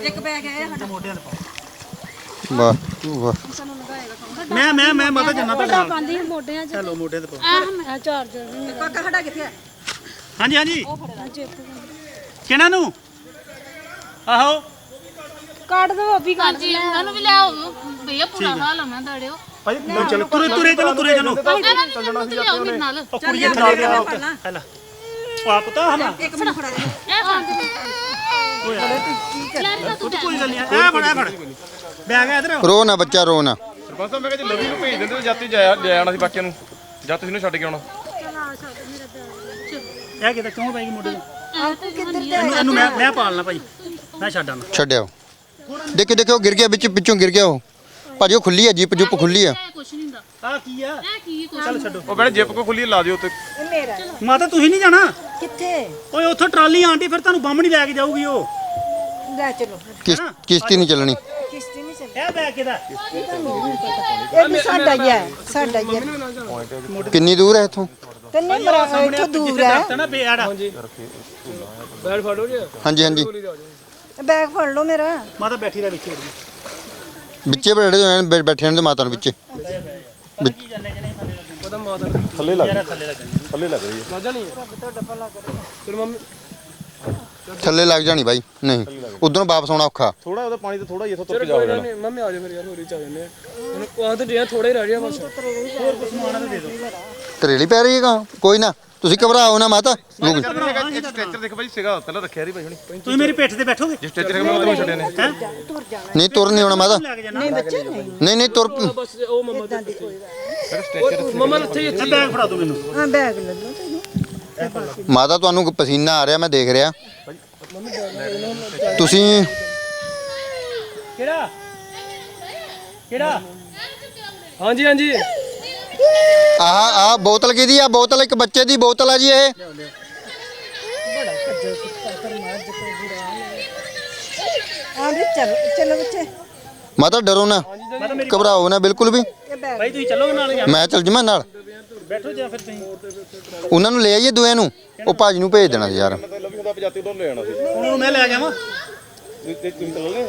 ਇੱਕ ਬੈਗ ਹੈ ਸਾਡਾ ਮੋਢਿਆਂ ਤੇ ਪਾਓ। ਵਾਹ ਵਾਹ। ਮੈਂ ਮੈਂ ਮੈਂ ਮਾਤਾ ਜੰਨਾ ਤੁਹਾਡੇ ਨਾਲ। ਪਾਉਂਦੀ ਮੋਢਿਆਂ 'ਚ ਚਲੋ ਮੋਢੇ ਤੇ ਪਾਓ ਆ ਚਾਰਜਰ ਕਾਕਾ ਸਾਡਾ ਕਿੱਥੇ ਹੈ ਹਾਂਜੀ ਹਾਂਜੀ। ਕਿਹਨਾਂ ਨੂੰ? ਆਹੋ। ਕੱਢ ਦੋ ਅਭੀ ਹਾਂਜੀ ਉਹਨਾਂ ਨੂੰ ਵੀ ਲੈ ਆਓ। ਭਈਆ ਪੂਰਾ ਹਾਲ ਆ ਮੈਂ ਦੜਿਓ। ਭਾਈ ਚਲੋ ਤੁਰੇ ਤੁਰੇ ਚਲੋ ਤੁਰੇ ਚਲੋ। ਚੱਲਣਾ ਸੀ ਲਿਆਓ ਮੇਰੇ ਨਾਲ। ਕੁੜੀਆਂ ਥੱਲੇ ਆਓ ਹੈਲਾ ਉਹ ਆਪ ਤਾਂ ਹਨਾ ਇੱਕ ਮਿੰਟ ਫੜਾ ਦੇ ਇਹ ਫੜ ਯਾਰ ਇਹਦਾ ਤੂੰ ਕੋਈ ਗੱਲ ਨਹੀਂ ਇਹ ਫੜ ਇਹ ਫੜ। ਬੈਗ ਹੈ ਇਧਰ। ਰੋ ਨਾ ਬੱਚਾ ਰੋ ਨਾ। ਸਰਪੰਚ ਸਾਹਿਬ ਮੈਂ ਕਿਹਾ ਜੇ ਲਵੀ ਨੂੰ ਭੇਜ ਦਿੰਦੇ ਤਾਂ ਜਾਤੀ ਜਾਇਆ ਆਉਣਾ ਸੀ ਬਾਕੀਆਂ ਨੂੰ। ਜਾਂ ਤੁਸੀਂ ਨੂੰ ਛੱਡ ਕੇ ਆਉਣਾ। ਇਹ ਕਿਤੇ ਕਿਉਂ ਪੈ ਗਈ ਮੋਢੇ ਤੇ ਇਹਨੂੰ ਇਹਨੂੰ ਮੈਂ ਮੈਂ ਪਾਲਣਾ ਭਾਈ। ਮੈਂ ਛੱਡ ਆਣਾ ਛੱਡਿਓ ਦੇਖੋ ਦੇਖੋ ਗਿਰ ਗਿਆ ਵਿੱਚ ਵਿੱਚੋਂ ਗਿਰ ਗਿਆ ਉਹ। ਭਾਜੀ ਉਹ ਖੁੱਲੀ ਆ ਜੀਪ ਜੁਪ ਖੁੱਲੀ ਆ। ਇਹ ਕੁਛ ਆ ਕੀ ਆ? ਇਹ ਕੀ ਕੁਛ ਚੱਲ ਛੱਡੋ। ਉਹ ਕਹਿੰਦੇ ਜਿੱਪ ਕੋ ਖੁੱਲੀ ਲਾ ਦਿਓ ਉੱਤੇ ਮਾਤਾ ਤੁਸੀਂ ਨਹੀਂ ਜਾਣਾ? ਕਿੱਥੇ? ਓਏ ਉੱਥੋਂ ਟਰਾਲੀ ਆਂਟੀ ਫਿਰ ਤੁਹਾਨੂੰ ਬੰਮ ਨਹੀਂ ਲੈ ਕੇ ਜਾਊਗੀ ਉਹ। ਲੈ ਚਲੋ। ਕਿਸ ਕਿਸ਼ਤੀ ਨਹੀਂ ਚੱਲਣੀ। ਕਿਸ਼ਤੀ ਨਹੀਂ ਚੱਲ ਇਹ ਬੈਗ ਕਿਹਦਾ ਇਹ ਵੀ ਸਾਡਾ ਹੀ ਹੈ ਸਾਡਾ ਹੀ ਹੈ ਕਿੰਨੀ ਦੂਰ ਹੈ ਇੱਥੋਂ? ਤੇ ਨਹੀਂ ਮਰਾ ਇੱਥੋਂ ਦੂਰ ਹੈ। ਤਾਂ ਨਾ ਬੇੜ ਹਾਂਜੀ। ਹਾਂਜੀ ਬੈਗ ਫੜ ਲਓ ਮੇਰਾ। ਮਾਤਾ ਬੈਠੀ ਰਹਿ ਵਿੱਚ। ਉਹਦੀ। ਵਿੱਚੇ ਬੈਠੇ ਹੋਏ ਨੇ, ਬੈਠੇ ਨੇ ਤੇ ਮਾਤਾ ਨੂੰ ਵਿੱਚੇ। ਥੱਲੇ ਲੱਗ ਥੱਲੇ ਲੱਗ ਰਹੀ ਹੈ ਥੱਲੇ ਲੱਗ ਜਾਣੀ ਬਾਈ ਨਹੀਂ ਉਧਰੋਂ ਵਾਪਸ ਆਉਣਾ ਔਖਾ ਥੋੜਾ ਉਹਦਾ ਪਾਣੀ ਤਾਂ ਥੋੜਾ ਹੀ ਇੱਥੋਂ ਤੁਰ ਕੇ ਜਾ ਹੋ ਜਾਣਾ ਮੰਮੀ ਆ ਜਾ ਮੇਰੇ ਯਾਰ ਹੋਰੀ ਚ ਆ ਜਾਂਦੇ ਆ ਹੁਣ ਆਹ ਤੇ ਜਿਆ ਥੋੜੇ ਰਹਿ ਗਿਆ ਬਸ ਤਰੇਲੀ ਪੈ ਰਹੀ ਹੈਗਾ ਕੋਈ ਨਾ ਤੁਸੀਂ ਘਬਰਾਓ ਨਾ ਮਾਤਾ। ਰੁਕ ਇੱਕ ਸਟ੍ਰੈਚਰ ਦੇਖ ਭਾਈ ਸੀਗਾ ਪਹਿਲਾਂ ਰੱਖਿਆ ਰਹੀ ਭਾਈ ਹੁਣੀ। ਤੁਸੀਂ ਮੇਰੀ ਪਿੱਠ ਤੇ ਬੈਠੋਗੇ? ਜੇ ਸਟ੍ਰੈਚਰ ਹੈਗਾ ਮੈਂ ਉਧਰੋਂ ਛੱਡਿਆ ਨੇ ਹੈ? ਨਹੀਂ ਤੁਰ ਨਹੀਂ ਆਉਣਾ ਮਾਤਾ। ਜਾਣਾ। ਨਹੀਂ ਬੱਚੇ ਨਹੀਂ। ਨਹੀਂ ਨਹੀਂ ਤੁਰ। ਬਸ ਉਹ ਮਮਾ ਦੇ ਸਟ੍ਰੈਚਰ ਮਮਾ ਇੱਥੇ ਹੀ ਇਹ ਬੈਗ ਫੜਾ ਦਿਓ ਮੈਨੂੰ। ਹਾਂ ਬੈਗ ਲੈ ਲਓ ਤੁਸੀਂ ਮਾਤਾ ਤੁਹਾਨੂੰ ਪਸੀਨਾ ਆ ਰਿਹਾ ਮੈਂ ਦੇਖ ਰਿਹਾ। ਤੁਸੀਂ ਕਿਹੜਾ? ਕਿਹੜਾ? ਹਾਂਜੀ ਹਾਂਜੀ। ਆਹ ਆਹ ਬੋਤਲ ਕਿਹਦੀ ਆ? ਬੋਤਲ ਇੱਕ ਬੱਚੇ ਦੀ ਬੋਤਲ ਆ ਜੀ ਇਹ। ਹਾਂ। ਵੀ ਚਲ ਚਲੋ ਬੱਚੇ। ਮਾਤਾ ਡਰੋ ਨਾ। ਘਬਰਾਓ ਨਾ ਬਿਲਕੁਲ ਵੀ। ਭਾਈ ਤੁਸੀਂ ਚੱਲੋਗੇ ਨਾਲ ਜਾਂ ਮੈਂ ਚੱਲ ਜਮਾ ਨਾਲ। ਬੈਠੋ ਜਾਂ ਫਿਰ ਤੁਸੀਂ। ਉਹਨਾਂ ਨੂੰ ਲੈ ਆਈਏ ਦੋਆਂ ਨੂੰ। ਉਹ ਭਾਜੀ ਨੂੰ ਭੇਜ ਦੇਣਾ ਸੀ ਯਾਰ। ਲਵੀ ਹੁੰਦਾ ਪਜਾਤੀ ਉਧਰ ਲੈ ਆਣਾ ਸੀ। ਉਹਨੂੰ ਮੈਂ ਲੈ ਜਾਵਾਂ ਤੁਸੀਂ ਤੁਸੀਂ ਚੱਲੋਗੇ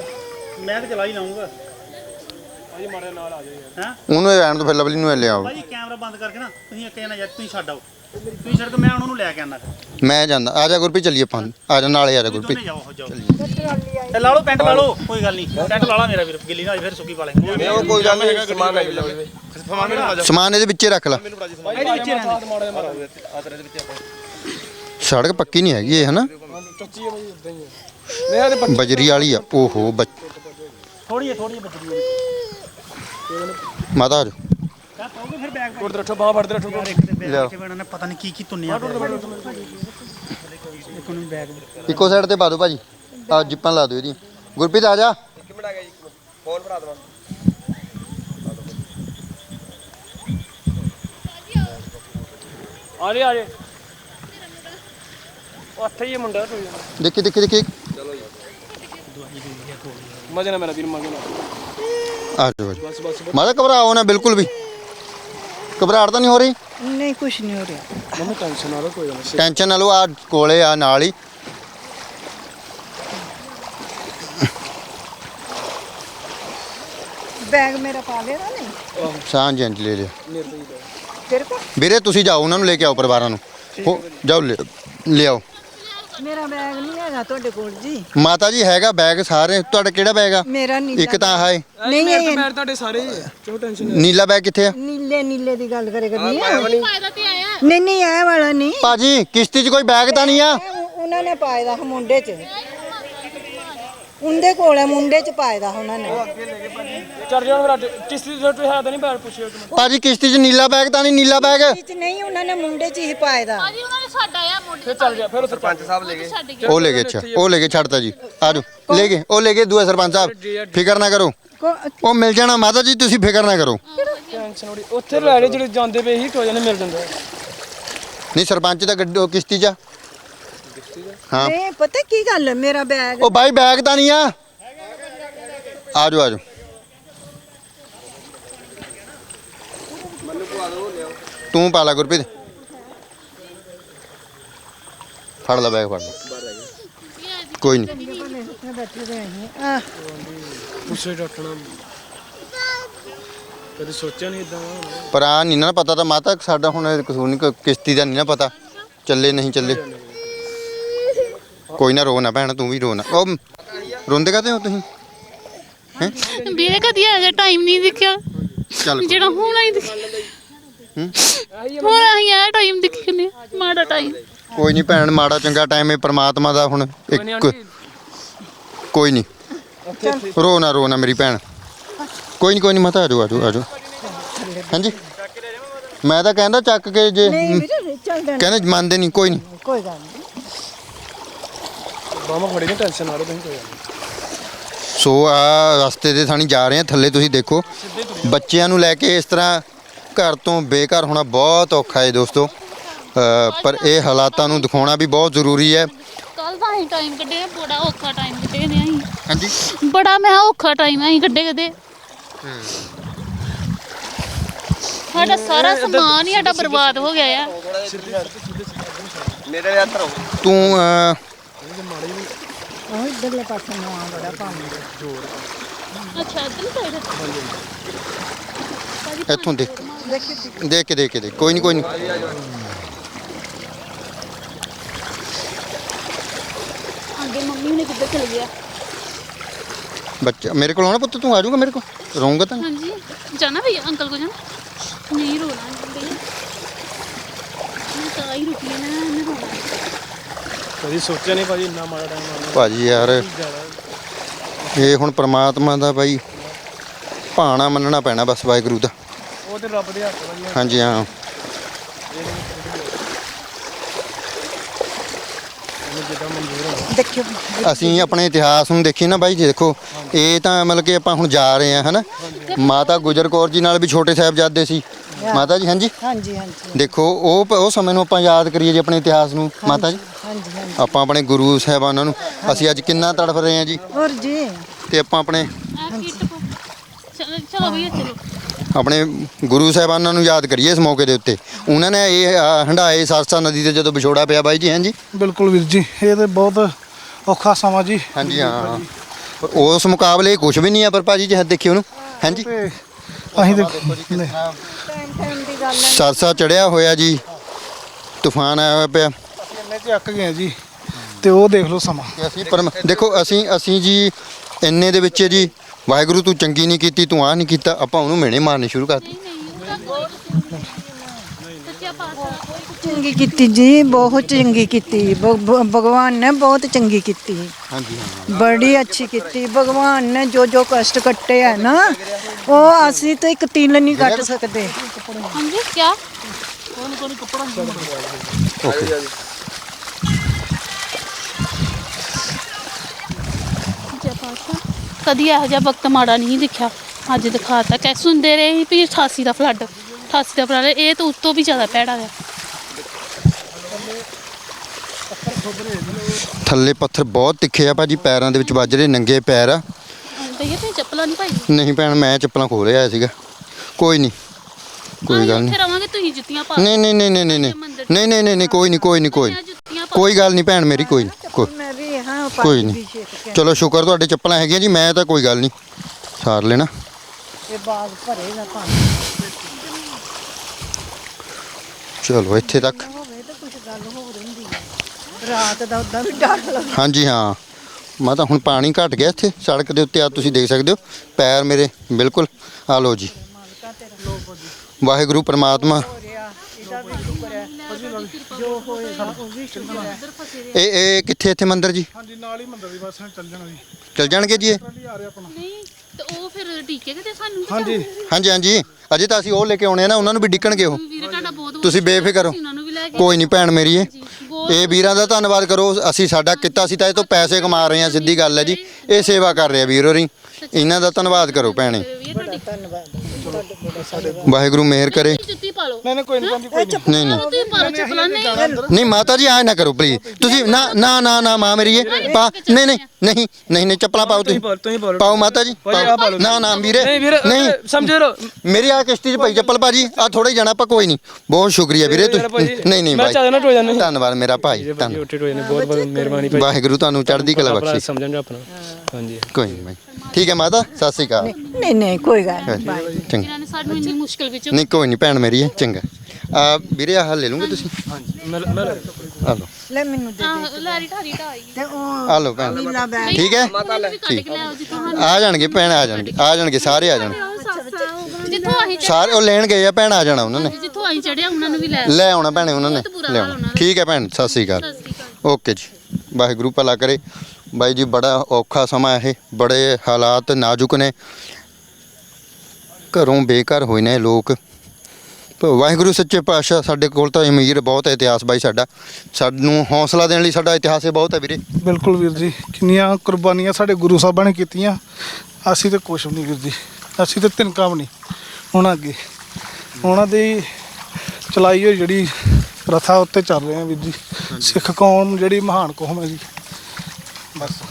ਮੈਂ ਤਾਂ ਚਲਾ ਹੀ ਲਾਉਂਗਾ ਹਾਂ? ਉਹਨੂੰ ਰਹਿਣ ਤੋਂ ਫਿਰ ਲਵਲੀ ਨੂੰ ਲਿਆਓ ਭਾਜੀ ਕੈਮਰਾ ਬੰਦ ਕਰਕੇ ਨਾ ਤੁਸੀਂ ਇੱਕ ਜਣਾ ਯਾਰ ਤੁਸੀਂ ਛੱਡ ਆਓ। ਤੁਸੀਂ ਛੱਡ ਕੇ ਮੈਂ ਉਹਨਾਂ ਨੂੰ ਲੈ ਕੇ ਆਣਾ ਮੈਂ ਜਾਂਦਾ। ਆ ਜਾ ਗੁਰਪ੍ਰੀਤ ਚੱਲੀਏ ਆਪਾਂ। ਆ ਜਾ ਨਾਲੇ ਆ ਜਾ ਗੁਰਪ੍ਰੀਤ। ਜਾਓ ਜਾਓ। ਤੇ ਲਾ ਲਓ ਪੈਂਟ ਲਾ ਲਓ। ਕੋਈ ਗੱਲ ਨਹੀਂ। ਪੈਂਟ ਲਾ ਲਾ ਮੇਰਾ ਵੀਰ। ਗਿੱਲੀ ਨਾ ਹੋਈ ਫਿਰ ਸੁੱਕੀ ਪਾ ਲੈ। ਉਹ ਕੋਈ ਗੱਲ ਨਹੀਂ। ਸਮਾਨ ਲੈ ਲਵੇ ਸਮਾਨ ਮੈਨੂੰ ਆ ਜਾ ਸਮਾਨ ਇਹਦੇ ਵਿੱਚੇ ਰੱਖ ਲੈ। ਮੈਨੂੰ ਫੜਾ ਜੀ ਸਮਾਨ ਇਹਦੇ ਵਿੱਚ ਹੀ ਰਹਿੰਦੇ ਆ ਤੇਰੇ ਦੇ ਵਿੱਚ ਆਪਾਂ। ਸੜਕ ਪੱਕੀ ਨਹੀਂ ਹੈਗੀ ਇਹ ਹਨਾ? ਕੱਚੀ ਹੈ ਭਾਈ ਇਦਾਂ ਹੀ ਹੈ ਬਜਰੀ ਵਾਲੀ ਆ। ਓਹੋ ਥੋੜੀ ਹੈ ਥੋੜੀ ਬੱਜਰੀ ਮਾਤਾ ਆ ਜਾਓ। ਕਾ ਪਾਓਗੇ ਫਿਰ ਬੈਗ ਕੋਟ ਰੱਖੋ ਬਾਹ ਫੜਦੇ ਰੱਖੋ। ਇੱਕ ਤੇ ਬੈਗ ਚ ਬਣਾ ਨੇ ਪਤਾ ਨਹੀਂ ਕੀ ਕੀ ਤੁੰਨਿਆ ਇੱਕ ਨੂੰ ਬੈਗ ਇੱਕੋ ਸਾਈਡ ਤੇ ਪਾ ਦਿਓ ਭਾਜੀ। ਆ ਜਿੱਪਾਂ ਲਾ ਦਿਓ ਇਹਦੀ ਗੁਰਪ੍ਰੀਤ ਆ ਜਾ। ਆ ਜੇ ਆ ਜੇ। ਉੱਥੇ ਹੀ ਮੁੰਡਾ ਕੋਈ ਦੇਖੀ ਦੇਖੀ ਦੇਖੀ। ਮਜ਼ੇ ਨਾਲ ਮੇਰਾ ਵੀਰ ਮਜ਼ੇ ਨਾਲ। ਆ ਜਾਓ ਮਾਤਾ ਘਬਰਾਓ ਨਾ ਬਿਲਕੁਲ ਵੀ। ਘਬਰਾਹਟ ਤਾਂ ਨਹੀਂ ਹੋ ਰਹੀ? ਨਹੀਂ ਕੁਛ ਨਹੀਂ ਹੋ ਰਿਹਾ। ਮੰਮੀ ਟੈਨਸ਼ਨ ਨਾ ਲਓ ਕੋਈ ਨਹੀਂ। ਟੈਨਸ਼ਨ ਨਾ ਲਓ ਆ ਕੋਲੇ ਆ ਨਾਲ ਹੀ। ਬੈਗ ਮੇਰਾ ਪਾ ਲਿਆ ਨਾ ਨਹੀਂ? ਸਾਂ ਜੀ ਲੈ ਲਿਓ ਤੇਰੇ ਕੋਲ? ਵੀਰੇ ਤੁਸੀਂ ਜਾਓ ਉਹਨਾਂ ਨੂੰ ਲੈ ਕੇ ਆਓ ਪਰਿਵਾਰਾਂ ਨੂੰ। ਹੋ ਜਾਓ ਲੈ ਲਿਆਓ। ਮੇਰਾ ਬੈਗ ਨਹੀਂ ਹੈਗਾ ਤੁਹਾਡੇ ਕੋਲ ਜੀ। ਮਾਤਾ ਜੀ ਹੈਗਾ ਬੈਗ ਸਾਰੇ ਤੁਹਾਡਾ ਕਿਹੜਾ ਬੈਗ ਆ? ਮੇਰਾ ਨੀਲਾ ਇੱਕ ਤਾਂ ਹੈ। ਨਹੀਂ ਇਹ ਮੈਂ ਤੁਹਾਡੇ ਸਾਰੇ ਹੀ ਹੈ ਚਲੋ ਟੈਨਸ਼ਨ ਨੀਲਾ ਬੈਗ ਕਿੱਥੇ ਆ? ਨੀਲੇ ਨੀਲੇ ਦੀ ਗੱਲ ਕਰੇ ਕਰਨੀ ਹੈ ਫਾਇਦਾ ਤੇ ਆਇਆ? ਨਹੀਂ ਨਹੀਂ ਇਹ ਵਾਲਾ ਨਹੀਂ। ਭਾਜੀ ਕਿਸ਼ਤੀ 'ਚ ਕੋਈ ਬੈਗ ਤਾਂ ਨਹੀਂ ਆ? ਉਹਨਾਂ ਨੇ ਪਾਏ ਦਾ ਮੁੰਡੇ 'ਚ। ਉਹਦੇ ਕੋਲ ਹੈ ਮੁੰਡੇ 'ਚ ਪਾਏ ਦਾ ਉਹਨਾਂ ਨੇ। ਚੱਲ ਜਾਣ ਫਿਰ ਅੱਜ। ਕਿਸ਼ਤੀ ਦੇ ਤੇ ਹੈ ਤਾਂ ਨਹੀਂ ਬੈਠ ਪੁੱਛਿਓ ਤੁਸੀਂ ਭਾਜੀ ਕਿਸ਼ਤੀ 'ਚ ਨੀਲਾ ਬੈਗ ਤਾਂ ਨਹੀਂ ਨੀਲਾ ਬੈਗ ਚ ਨਹੀਂ ਉਹਨਾਂ ਨੇ ਮੁੰਡੇ 'ਚ ਹੀ ਪਾਏ ਦਾ। ਭਾਜੀ ਉਹਨਾਂ ਨੇ ਸਾਡਾ ਆ ਮੋਢੇ ਫਿਰ ਚੱਲ ਗਿਆ ਫਿਰ ਸਰਪੰਚ ਸਾਹਿਬ ਲੈ ਗਏ। ਛੱਡ ਉਹ ਲੈ ਗਏ ਅੱਛਾ ਉਹ ਲੈ ਗਏ ਛੱਡਤਾ ਜੀ। ਆ ਜਾਓ ਲੈ ਗਏ ਉਹ ਲੈ ਗਏ ਦੂਆ ਸਰਪੰਚ ਸਾਹਿਬ। ਫਿਕਰ ਨਾ ਕਰੋ। ਕੋ- ਉਹ ਮਿਲ ਜਾਣਾ ਮਾਤਾ ਜੀ ਤੁਸੀਂ ਫਿਕਰ ਨਾ ਕਰੋ। ਟੈਨਸ਼ਨ ਉੱਥੇ ਲੈ ਲੈ ਜਿਹੜੇ ਜਾਂਦੇ ਪਏ ਸੀ ਟੋਏ ਨੇ ਮਿਲ ਜਾਂਦਾ। ਨਹੀਂ ਸਰਪੰਚ ਤਾਂ ਗੱਡੀ ਉਹ ਕਿਸ਼ਤੀ 'ਚ ਆ। ਹਾਂ ਨਹੀਂ ਪਤਾ ਕੀ ਗੱਲ ਹੈ ਮੇਰਾ ਬੈਗ ਉਹ ਬਾਈ ਬੈਗ ਤਾਂ ਨਹੀਂ ਆ ਆ ਜਾਓ ਆ ਜਾਓ ਤੂੰ ਪਾ ਲੈ ਗੁਰਪ੍ਰੀਤ ਫੜ ਲੈ ਬੈਗ ਫੜ ਲੈ ਕੋਈ ਨਹੀਂ ਆਹ, ਪੁੱਛੇ ਡਾਕਟਰ ਕਦੇ ਸੋਚਿਆ ਨਹੀਂ ਇਦਾਂ ਪਰ ਆ ਨਹੀਂ ਨਾ ਪਤਾ ਤਾਂ ਮਾਤਾ ਸਾਡਾ ਹੁਣ ਇਹ ਕਸੂਰ ਨਹੀਂ ਕੋਈ ਕਿਸ਼ਤੀ ਦਾ ਨਹੀਂ ਨਾ ਪਤਾ ਚੱਲੇ ਨਹੀਂ ਚੱਲੇ ਕੋਈ ਨਾ ਰੋ ਨਾ ਭੈਣ ਤੂੰ ਵੀ ਰੋ ਨਾ। ਉਹ ਰੋਂਦੇ ਕਾਤੇ ਹੋ ਤੁਸੀਂ? ਵੀਰੇ ਕਦੀ ਆ ਜਾ ਟਾਈਮ ਨਹੀਂ ਦਿਖਿਆ। ਚੱਲ ਜਿਹੜਾ ਹੁਣ ਆਈ ਦਿਖਿਆ। ਹੁਣ ਆਈ ਆ ਟਾਈਮ ਦਿਖਨੇ ਮਾੜਾ ਟਾਈਮ ਕੋਈ ਨਹੀਂ ਭੈਣ ਮਾੜਾ ਚੰਗਾ ਟਾਈਮ ਹੈ ਪ੍ਰਮਾਤਮਾ ਦਾ ਹੁਣ ਇੱਕ ਕੋਈ ਨਹੀਂ। ਰੋ ਨਾ ਰੋ ਨਾ ਮੇਰੀ ਭੈਣ। ਕੋਈ ਨਹੀਂ ਕੋਈ ਨਹੀਂ ਮਾਤਾ ਆਜੋ ਆਜੋ ਆਜੋ ਹਾਂਜੀ? ਮੈਂ ਤਾਂ ਕਹਿੰਦਾ ਚੱਕ ਕੇ ਜੇ ਨਹੀਂ ਵੀਰੇ ਚੱਲ ਜਾਣਾ ਕਹਿੰਦੇ ਮੰਨਦੇ ਨਹੀਂ ਕੋਈ ਨਹੀਂ। ਕੋਈ ਗੱਲ ਨਹੀਂ। ਬਾਮਾ ਖੜੀ ਨਹੀਂ ਟੈਨਸ਼ਨ ਨਾ ਲਓ ਤੁਸੀਂ ਕੋਈ ਗੱਲ ਨਹੀਂ। ਸੋ ਆ ਰਸਤੇ ਦੇ ਥਾਣੀ ਜਾ ਰਹੇ ਆ ਥੱਲੇ ਤੁਸੀਂ ਦੇਖੋ। ਬੱਚਿਆਂ ਨੂੰ ਲੈ ਕੇ ਇਸ ਤਰ੍ਹਾਂ ਘਰ ਤੋਂ ਬੇਘਰ ਹੋਣਾ ਬਹੁਤ ਔਖਾ ਹੈ ਦੋਸਤੋ। ਅ, ਪਰ ਇਹ ਹਾਲਾਤਾਂ ਨੂੰ ਦਿਖਾਉਣਾ ਵੀ ਬਹੁਤ ਜ਼ਰੂਰੀ ਹੈ। ਕੱਲ ਦਾ ਹੀ ਟਾਈਮ ਕੱਢਿਆ ਬੜਾ ਔਖਾ ਟਾਈਮ ਕੱਢਿਆ ਨੇ ਅਸੀਂ। ਹਾਂਜੀ। ਬੜਾ ਮੈਂ ਕਿਹਾ ਔਖਾ ਟਾਈਮ ਅਸੀਂ ਕੱਢੇ ਕਦੇ। ਸਾਡਾ ਸਾਰਾ ਸਮਾਨ ਹੀ ਸਾਡਾ ਬਰਬਾਦ ਹੋ ਗਿਆ ਆ। ਤੂੰ ਅ, ਉਹ ਇਧਰਲੇ ਪਾਸੇ ਨੂੰ ਆ ਬੜਾ ਪਾਣੀ ਅੱਛਾ ਇਧਰ ਸਾਈਡ ਇੱਥੋਂ ਦੇਖ ਦੇਖ ਕੇ ਦੇਖ ਕੇ ਦੇਖ ਕੋਈ ਨਹੀਂ ਕੋਈ ਨਹੀਂ ਅੱਗੇ ਮੰਮੀ ਨੇ ਕਿੱਧਰ ਚਲ ਗਿਆ ਬੱਚਾ ਮੇਰੇ ਕੋਲ ਆਉਣਾ ਪੁੱਤ ਤੂੰ ਆ ਜਾਊਗਾ ਮੇਰੇ ਕੋਲ? ਰੋਂਗਾ ਤਾਂ? ਹਾਂਜੀ। ਜਾਣਾ ਭਈਆ ਅੰਕਲ ਕੋ ਜਾਣਾ? ਨਹੀਂ ਰੋਣਾ ਭਈਆ। ਮੈਂ ਤਾਂ ਹੀ ਰੁਕੀ ਨਾ ਮੈਂ ਰੋਣਾ। ਕਦੀ ਸੋਚਿਆ ਨਹੀਂ ਭਾਜੀ ਇੰਨਾ ਮਾੜਾ ਟਾਈਮ ਆਉਣਾ ਭਾਜੀ ਯਾਰ ਇਹ ਹੁਣ ਪ੍ਰਮਾਤਮਾ ਦਾ ਬਾਈ ਭਾਣਾ ਮੰਨਣਾ ਪੈਣਾ ਬਸ ਵਾਹਿਗੁਰੂ ਦਾ। ਉਹ ਤੇ ਰੱਬ ਦੇ ਹੱਥ ਵਾਲੀ ਆ ਹਾਂਜੀ ਹਾਂ। ਉਹਨੂੰ ਜਿੱਦਾਂ ਮਨਜ਼ੂਰ ਹੋਣਾ। ਦੇਖਿਓ ਅਸੀਂ ਆਪਣੇ ਇਤਿਹਾਸ ਨੂੰ ਦੇਖੀਏ ਨਾ ਬਾਈ ਜੀ ਦੇਖੋ। ਇਹ ਤਾਂ ਮਤਲਬ ਕਿ ਆਪਾਂ ਹੁਣ ਜਾ ਰਹੇ ਆ ਹਨਾ? ਮਾਤਾ ਗੁਜਰ ਕੌਰ ਜੀ ਨਾਲ ਵੀ ਛੋਟੇ ਸਾਹਿਬਜ਼ਾਦੇ ਸੀ। ਮਾਤਾ ਜੀ ਹਾਂਜੀ? ਹਾਂਜੀ ਹਾਂਜੀ। ਦੇਖੋ ਉਹ ਉਹ ਸਮੇਂ ਨੂੰ ਆਪਾਂ ਯਾਦ ਕਰੀਏ ਜੀ ਆਪਣੇ ਇਤਿਹਾਸ ਨੂੰ। ਮਾਤਾ ਜੀ? ਹਾਂਜੀ ਹਾਂਜੀ। ਆਪਾਂ ਆਪਣੇ ਗੁਰੂ ਸਾਹਿਬਾਨਾਂ ਨੂੰ ਅਸੀਂ ਅੱਜ ਕਿੰਨਾ ਤੜਫ ਰਹੇ ਆ ਜੀ? ਹੋਰ ਜੀ। ਤੇ ਆਪਾਂ ਆਪਣੇ ਆ ਕਿੱਟ ਕੋ ਚਲੋ ਚਲੋ ਭਈਆ ਚਲੋ ਆਪਣੇ ਗੁਰੂ ਸਾਹਿਬਾਨਾਂ ਨੂੰ ਯਾਦ ਕਰੀਏ ਇਸ ਮੌਕੇ ਦੇ ਉੱਤੇ। ਉਹਨਾਂ ਨੇ ਇਹ ਅ, ਹੰਡਾਏ ਸਰਸਾ ਨਦੀ ਤੇ ਜਦੋਂ ਵਿਛੋੜਾ ਪਿਆ ਬਾਈ ਜੀ ਹਾਂਜੀ ਬਿਲਕੁਲ ਵੀਰ ਜੀ ਇਹ ਤੇ ਬਹੁਤ ਔਖਾ ਸਮਾਂ ਜੀ। ਹਾਂਜੀ ਹਾਂ ਪਰ ਉਸ ਮੁਕਾਬਲੇ ਕੁਝ ਵੀ ਨਹੀਂ ਆ ਪਰ ਭਾਜੀ ਜੇ ਦੇਖਿਓ ਉਹਨੂੰ। ਹਾਂਜੀ ਤੇ ਅਸੀਂ ਤੇ ਟਾਈਮ ਟਾਈਮ ਦੀ ਗੱਲ ਹੈ ਸਰਸਾ ਚੜਿਆ ਹੋਇਆ ਜੀ ਤੂਫਾਨ ਆਇਆ ਹੋਇਆ ਪਿਆ। ਚ ਅੱਕ ਗਏ ਜੀ। ਤੇ ਉਹ ਦੇਖ ਲਓ ਸਮਾਂ। ਤੇ ਅਸੀਂ ਪਰਮ ਦੇਖੋ ਅਸੀਂ ਅਸੀਂ ਜੀ ਇੰਨੇ ਦੇ ਵਿੱਚ ਜੀ ਵਾਹਿਗੁਰੂ ਤੂੰ ਚੰਗੀ ਨਹੀਂ ਕੀਤੀ ਤੂੰ ਆਹ ਨਹੀਂ ਕੀਤਾ ਆਪਾਂ ਉਹਨੂੰ ਮਿਹਣੇ ਮਾਰਨੇ ਸ਼ੁਰੂ ਕਰ ਦਿੱਤੇ। ਨਹੀਂ ਨਹੀਂ ਉਹਦਾ ਕੋਈ ਕਸੂਰ ਨਹੀਂ ਸੱਚਾ ਪਾਤਸ਼ਾਹ ਚੰਗੀ ਕੀਤੀ ਜੀ ਬਹੁਤ ਚੰਗੀ ਕੀਤੀ। ਭ- ਭ- ਭਗਵਾਨ ਨੇ ਬਹੁਤ ਚੰਗੀ ਕੀਤੀ। ਹਾਂਜੀ ਹਾਂ ਬੜੀ ਅੱਛੀ ਕੀਤੀ। ਭਗਵਾਨ ਨੇ ਜੋ ਜੋ ਕਸ਼ਟ ਕੱਟੇ ਹੈ ਨਾ ਉਹ ਅਸੀਂ ਤਾਂ ਇੱਕ ਤਿਲ ਨਹੀਂ ਕੱਟ ਸਕਦੇ। ਹਾਂਜੀ ਕਿਆ? ਓਕੇ। ਕਦੀ ਇਹੋ ਜਿਹਾ ਵਕਤ ਮਾੜਾ ਨਹੀਂ ਦੇਖਿਆ। ਅੱਜ ਦਿਖਾਤਾ ਕੈ ਸੁਣਦੇ ਰਹੇ ਸੀ ਵੀ 88 ਦਾ ਫਲੱਡ 88 ਦਾ ਫਲੱਡ। ਇਹ ਤਾਂ ਉਸ ਤੋਂ ਵੀ ਜ਼ਿਆਦਾ ਭੈੜਾ ਆ। ਥੱਲੇ ਪੱਥਰ ਬਹੁਤ ਤਿੱਖੇ ਆ ਭਾਜੀ। ਪੈਰਾਂ ਦੇ ਵਿੱਚ ਵੱਜ ਰਹੇ ਨੰਗੇ ਪੈਰ। ਆ ਦਈਏ ਤੇ ਚੱਪਲਾਂ ਨਹੀਂ ਪਾਈ ਨਹੀਂ ਭੈਣ ਮੈਂ ਚੱਪਲਾਂ ਖੋਲ ਰਿਹਾ ਸੀਗਾ। ਕੋਈ ਨਹੀਂ ਕੋਈ ਗੱਲ ਨਹੀਂ ਉੱਥੇ ਰਵਾਂਗੇ ਤੁਸੀਂ ਜੁੱਤੀਆਂ ਪਾ ਨਹੀਂ ਨਹੀਂ ਨਹੀਂ ਨਹੀਂ ਨਹੀਂ ਨਹੀਂ। ਨਹੀਂ ਨਹੀਂ ਕੋਈ ਨਹੀਂ ਕੋਈ ਨਹੀਂ ਕੋਈ ਕੋਈ ਗੱਲ ਨਹੀਂ ਭੈਣ ਮੇਰੀ ਕੋਈ ਨਹੀਂ ਕੋਈ ਕੋਈ ਨਹੀਂ। ਚਲੋ ਸ਼ੁਕਰ ਤੁਹਾਡੇ ਚੱਪਲਾਂ ਹੈਗੀਆਂ ਜੀ ਮੈਂ ਤਾਂ ਕੋਈ ਗੱਲ ਨਹੀਂ। ਸਾਰ ਲੈਣਾ। ਇਹ ਬਾਗ ਭਰੇਗਾ ਪਾਣੀ ਚਲੋ ਇੱਥੇ ਤੱਕ। ਰਾਤ ਦਾ ਉਦਾਂ ਵੀ ਡਰ ਲੱਗਦਾ। ਹਾਂਜੀ ਹਾਂ। ਮੈਂ ਤਾਂ ਹੁਣ ਪਾਣੀ ਘਟ ਗਿਆ ਇੱਥੇ ਸੜਕ ਦੇ ਉੱਤੇ ਆ ਤੁਸੀਂ ਦੇਖ ਸਕਦੇ ਹੋ। ਪੈਰ ਮੇਰੇ ਬਿਲਕੁਲ। ਆ ਲੋ ਜੀ। ਵਾਹਿਗੁਰੂ ਪ੍ਰਮਾਤਮਾ। ਇਹ ਇਹ ਕਿੱਥੇ ਇੱਥੇ ਮੰਦਿਰ ਜੀ? ਹਾਂਜੀ ਨਾਲ ਹੀ ਮੰਦਰ ਦੀ ਬਸ ਚੱਲ ਜਾਣਾ ਜੀ। ਚਲ ਜਾਣਗੇ ਜੀ ਇਹ? ਜੀ ਆ ਰਿਹਾ ਆਪਣਾ। ਨਹੀਂ ਤੇ ਉਹ ਫਿਰ ਟੀਕੇ ਕਿਤੇ ਸਾਨੂੰ ਹਾਂਜੀ। ਹਾਂਜੀ ਹਾਂਜੀ। ਅਜੇ ਤਾਂ ਅਸੀਂ ਉਹ ਲੈ ਕੇ ਆਉਣੇ ਆ ਨਾ ਉਹਨਾਂ ਨੂੰ ਵੀ ਡਿੱਕਣਗੇ ਉਹ। ਵੀਰੇ ਤੁਹਾਡਾ ਬਹੁਤ ਤੁਸੀਂ ਬੇਫਿਕਰ ਹੋ ਉਹਨਾਂ ਨੂੰ ਵੀ ਲੈ ਕੇ ਕੋਈ ਨਹੀਂ ਭੈਣ ਮੇਰੀ ਇਹ ਬਹੁਤ ਇਹ ਵੀਰਾਂ ਦਾ ਧੰਨਵਾਦ ਕਰੋ। ਅਸੀਂ ਸਾਡਾ ਕੀਤਾ ਸੀ ਤਾਂ ਇਹ ਤੋਂ ਪੈਸੇ ਕਮਾ ਰਹੇ ਆ ਸਿੱਧੀ ਗੱਲ ਹੈ ਜੀ। ਇਹ ਸੇਵਾ ਕਰ ਰਹੇ ਆ ਵੀਰ ਹੋਰੀ। ਇਹਨਾਂ ਦਾ ਧੰਨਵਾਦ ਕਰੋ ਭੈਣੇ। ਵੀਰੇ ਤੁਹਾਡੀ ਵਾਹਿਗੁਰੂ ਮਿਹਰ ਕਰੇ। ਜੁੱਤੀ ਪਾ ਲਓ। ਨਹੀਂ ਨਹੀਂ ਕੋਈ ਨਹੀਂ ਕੋਈ ਨਹੀਂ ਨਹੀਂ। ਤੁਸੀਂ ਪਾ ਲਓ ਚੱਪਲਾਂ ਨਹੀਂ। ਨਹੀਂ ਮਾਤਾ ਜੀ ਐ ਨਾ ਕਰੋ ਪਲੀਜ਼ ਤੁਸੀਂ ਨਾ ਨਾ ਨਾ ਨਾ ਮਾਂ ਮੇਰੀ ਇਹ ਪਾ ਨਹੀਂ ਨਹੀਂ ਨਹੀਂ ਨਹੀਂ ਨਹੀਂ ਚੱਪਲਾਂ ਪਾਓ ਤੁਸੀਂ ਪਾਓ ਮਾਤਾ ਜੀ। ਨਾ ਨਾ ਵੀਰੇ ਨਹੀਂ ਸਮਝ ਮੇਰੀ ਆ ਕਿਸ਼ਤੀ 'ਚ ਪਈ ਚੱਪਲ ਭਾਜੀ ਆ ਥੋੜੇ ਜਾਣਾ ਆਪਾਂ ਕੋਈ ਨਹੀਂ। ਬਹੁਤ ਸ਼ੁਕਰੀਆ ਵੀਰੇ ਤੁਸੀਂ। ਨਹੀਂ ਨਹੀਂ ਮੈਂ ਭਾਈ। ਚਾਹ ਨਾ ਟੋ ਜਾਣਾ ਧੰਨਵਾਦ ਮੇਰਾ ਭਾਈ ਧੰਨਵਾਦ। ਉੱਠੇ ਟੋ ਜਾਣੇ ਬਹੁਤ ਬਹੁਤ ਮਿਹਰਬਾਨੀ ਭਾਈ। ਵਾਹਿਗੁਰੂ ਤੁਹਾਨੂੰ ਚੜ੍ਹਦੀ ਕਲਾ ਬਖਸ਼ੇ। ਸਮਝਣ ਜੋ ਆਪਣਾ। ਹਾਂਜੀ। ਕੋਈ ਨਹੀਂ ਭਾਈ। ਠੀਕ ਹੈ ਮਾਤਾ ਸਤਿ ਸ਼੍ਰੀ ਅਕਾਲ। ਨਹੀਂ ਨਹੀਂ ਕੋਈ ਗੱਲ ਨਹੀਂ ਚੰਗਾ। ਇਹਨਾਂ ਨੇ ਸਾਨੂੰ ਇੰਨੀ ਮੁਸ਼ਕਲ ਵਿੱਚ ਨਹੀਂ ਕੋਈ ਨਹੀਂ ਭੈਣ ਮੇਰੀ ਹੈ ਚੰਗਾ। ਆ ਵੀਰੇ ਆਹ ਲੈ ਲੂੰਗੇ ਤੁਸੀਂ? ਆ ਲਓ। ਲੈ ਮੈਨੂੰ ਦੇ ਆਹ ਲਾਰੀ ਢਾਰੀ ਢਾਈ ਤੇ ਉਹ ਆ ਲਓ ਭੈਣ। ਨੀਲਾ ਬੈਗ। ਠੀਕ ਹੈ? ਕੱਢ ਕੇ ਲੈ ਆਓ ਜਿੱਥੋਂ ਆ ਜਾਣਗੇ ਭੈਣ ਆ ਜਾਣਗੇ। ਆ ਜਾਣਗੇ ਸਾਰੇ ਆ ਜਾਣਗੇ। ਜਿੱਥੋਂ ਅਸੀਂ ਸਾਰੇ ਉਹ ਲੈਣ ਗਏ ਆ ਭੈਣ ਆ ਜਾਣਾ ਉਹਨਾਂ ਨੇ। ਜਿੱਥੋਂ ਅਸੀਂ ਚੜਿਆ ਉਹਨਾਂ ਨੂੰ ਵੀ ਲੈ ਲੈ ਆਉਣਾ ਭੈਣੇ ਉਹਨਾਂ ਨੇ। ਲੈ ਆਉਣਾ। ਉਹਨਾਂ। ਠੀਕ ਹੈ ਭੈਣ ਸਤਿ ਸ਼੍ਰੀ ਅਕਾਲ। ਸਤਿ ਸ਼੍ਰੀ ਅਕਾਲ। ਓਕੇ ਜੀ। ਵਾਹਿਗੁਰੂ ਭਲਾ ਕਰੇ। ਬਾਈ ਜੀ ਬੜਾ ਔਖਾ ਸਮਾਂ ਇਹ ਬੜੇ ਹਾਲਾਤ ਨਾਜ਼ੁਕ ਨੇ। ਘਰੋਂ ਬੇਘਰ ਹੋਏ ਨੇ ਲੋਕ। ਪਰ ਵਾਹਿਗੁਰੂ ਸੱਚੇ ਪਾਤਸ਼ਾਹ ਸਾਡੇ ਕੋਲ ਤਾਂ ਅਮੀਰ ਬਹੁਤ ਹੈ ਇਤਿਹਾਸ ਬਾਈ ਸਾਡਾ। ਸਾਨੂੰ ਹੌਸਲਾ ਦੇਣ ਲਈ ਸਾਡਾ ਇਤਿਹਾਸ ਹੀ ਬਹੁਤ ਹੈ ਵੀਰੇ। ਬਿਲਕੁਲ ਵੀਰ ਜੀ ਕਿੰਨੀਆਂ ਕੁਰਬਾਨੀਆਂ ਸਾਡੇ ਗੁਰੂ ਸਾਹਿਬਾਂ ਨੇ ਕੀਤੀਆਂ। ਅਸੀਂ ਤੇ ਕੁਛ ਵੀ ਨਹੀਂ ਵੀਰ ਜੀ ਅਸੀਂ ਤੇ ਤਿਨਕਾ ਵੀ ਨਹੀਂ ਉਹਨਾਂ ਅੱਗੇ। ਉਹਨਾਂ ਦੀ ਚਲਾਈ ਹੋਈ ਜਿਹੜੀ ਪ੍ਰਥਾ ਉੱਤੇ ਚੱਲ ਰਹੇ ਆ ਵੀਰ ਜੀ। ਸਿੱਖ ਕੌਮ ਜਿਹੜੀ ਮਹਾਨ ਕੌਮ ਹੈ ਜੀ। ਬਸ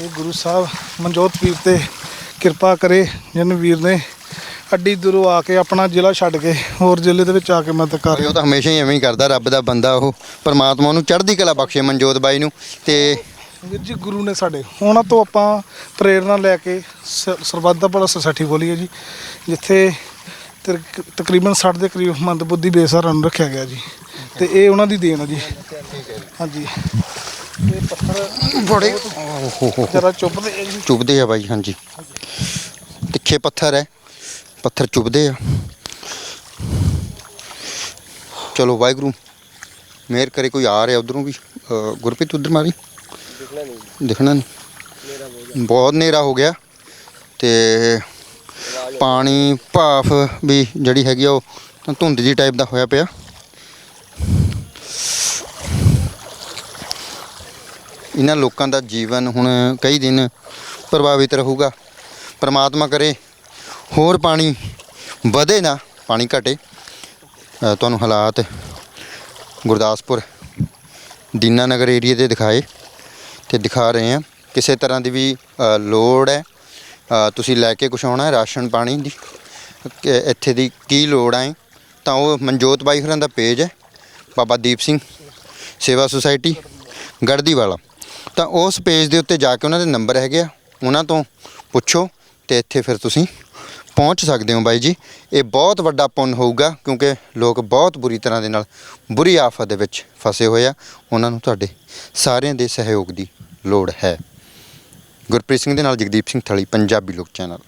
ਇਹ ਗੁਰੂ ਸਾਹਿਬ ਮਨਜੋਤ ਪੀਰ ਤੇ ਕਿਰਪਾ ਕਰੇ ਜਿਨ ਵੀਰ ਨੇ ਅੱਡੀ ਦੂਰੋਂ ਆ ਕੇ ਆਪਣਾ ਜ਼ਿਲ੍ਹਾ ਛੱਡ ਕੇ ਹੋਰ ਜ਼ਿਲ੍ਹੇ ਦੇ ਵਿੱਚ ਆ ਕੇ ਮਦਦ ਕਰ ਉਹ ਤਾਂ ਹਮੇਸ਼ਾ ਹੀ ਐਵੇਂ ਹੀ ਕਰਦਾ ਰੱਬ ਦਾ ਬੰਦਾ ਉਹ ਪਰਮਾਤਮਾ ਉਹਨੂੰ ਚੜ੍ਹਦੀ ਕਲਾ ਬਖਸ਼ੇ ਮਨਜੋਤ ਬਾਈ ਨੂੰ ਤੇ ਵੀਰ ਜੀ ਗੁਰੂ ਨੇ ਸਾਡੇ ਉਹਨਾਂ ਤੋਂ ਆਪਾਂ ਪ੍ਰੇਰਣਾ ਲੈ ਕੇ ਸਰਬੱਤ ਦਾ ਭਲਾ ਸੁਸਾਇਟੀ ਖੋਲੀ ਹੈ ਜੀ ਜਿੱਥੇ ਤਕ- ਤਕਰੀਬਨ 60 ਦੇ ਕਰੀਬ ਮੰਦਬੁੱਧੀ ਬੇਸਹਾਰਾ ਨੂੰ ਰੱਖਿਆ ਗਿਆ ਜੀ ਤੇ ਇਹ ਉਹਨਾਂ ਦੀ ਦੇਣ ਹੈ ਜੀ। ਹਾਂਜੀ। ਇਹ ਪੱਥਰ ਬੜੇ ਓਹੋ ਜਰਾ ਚੁੱਪਦੇ ਆ ਜੀ। ਚੁੱਭਦੇ ਆ ਬਾਈ ਹਾਂਜੀ। ਤਿੱਖੇ ਪੱਥਰ ਹੈ। ਪੱਥਰ ਚੁੱਭਦੇ ਆ। ਚਲੋ ਵਾਹਿਗੁਰੂ ਮਿਹਰ ਕਰੇ ਕੋਈ ਆ ਰਿਹਾ ਉਧਰੋਂ ਵੀ। ਗੁਰਪ੍ਰੀਤ ਉਧਰ ਮਾਰੀ। ਦਿਖਣਾ ਨਹੀਂ। ਬਹੁਤ ਹਨੇਰਾ ਹੋ ਗਿਆ। ਤੇ ਪਾਣੀ ਭਾਫ ਵੀ ਜਿਹੜੀ ਹੈਗੀ ਆ ਉਹ ਤਾਂ ਧੁੰਦ ਜੀ ਟਾਈਪ ਦਾ ਹੋਇਆ ਪਿਆ। ਇਹਨਾਂ ਲੋਕਾਂ ਦਾ ਜੀਵਨ ਹੁਣ ਕਈ ਦਿਨ ਪ੍ਰਭਾਵਿਤ ਰਹੂਗਾ। ਪ੍ਰਮਾਤਮਾ ਕਰੇ, ਹੋਰ ਪਾਣੀ ਵਧੇ ਨਾ, ਪਾਣੀ ਘਟੇ। ਤੁਹਾਨੂੰ ਹਾਲਾਤ ਗੁਰਦਾਸਪੁਰ, ਦੀਨਾ ਨਗਰ ਏਰੀਆ ਦੇ ਦਿਖਾਏ ਤੇ ਦਿਖਾ ਰਹੇ ਹਾਂ। ਕਿਸੇ ਤਰ੍ਹਾਂ ਦੀ ਵੀ ਲੋੜ ਹੈ ਤੁਸੀਂ ਲੈ ਕੇ ਕੁਛ ਆਉਣਾ ਹੈ ਰਾਸ਼ਨ ਪਾਣੀ ਦੀ? ਕਿ ਇੱਥੇ ਦੀ ਕੀ ਲੋੜ ਹੈ? ਤਾਂ ਉਹ ਮਨਜੋਤ ਬਾਈ ਹੋਰਾਂ ਦਾ ਪੇਜ ਹੈ, ਬਾਬਾ ਦੀਪ ਸਿੰਘ, ਸੇਵਾ ਸੁਸਾਇਟੀ ਗੜਦੀ ਵਾਲਾ ਤਾਂ ਉਸ ਪੇਜ ਦੇ ਉੱਤੇ ਜਾ ਕੇ ਉਹਨਾਂ ਦੇ ਨੰਬਰ ਹੈਗੇ ਆ, ਉਹਨਾਂ ਤੋਂ ਪੁੱਛੋ। ਤੇ ਇੱਥੇ ਫਿਰ ਤੁਸੀਂ ਪਹੁੰਚ ਸਕਦੇ ਹੋ ਬਾਈ ਜੀ। ਇਹ ਬਹੁਤ ਵੱਡਾ ਪੁੰਨ ਹੋਊਗਾ ਕਿਉਂਕਿ ਲੋਕ ਬਹੁਤ ਬੁਰੀ ਤਰ੍ਹਾਂ ਦੇ ਨਾਲ ਬੁਰੀ ਆਫਤ ਦੇ ਵਿੱਚ ਫਸੇ ਹੋਏ ਆ। ਉਹਨਾਂ ਨੂੰ ਤੁਹਾਡੇ ਸਾਰਿਆਂ ਦੇ ਸਹਿਯੋਗ ਦੀ ਲੋੜ ਹੈ। ਗੁਰਪ੍ਰੀਤ ਸਿੰਘ ਦੇ ਨਾਲ ਜਗਦੀਪ ਸਿੰਘ ਥਲੀ, ਪੰਜਾਬੀ ਲੋਕ ਚੈਨਲ।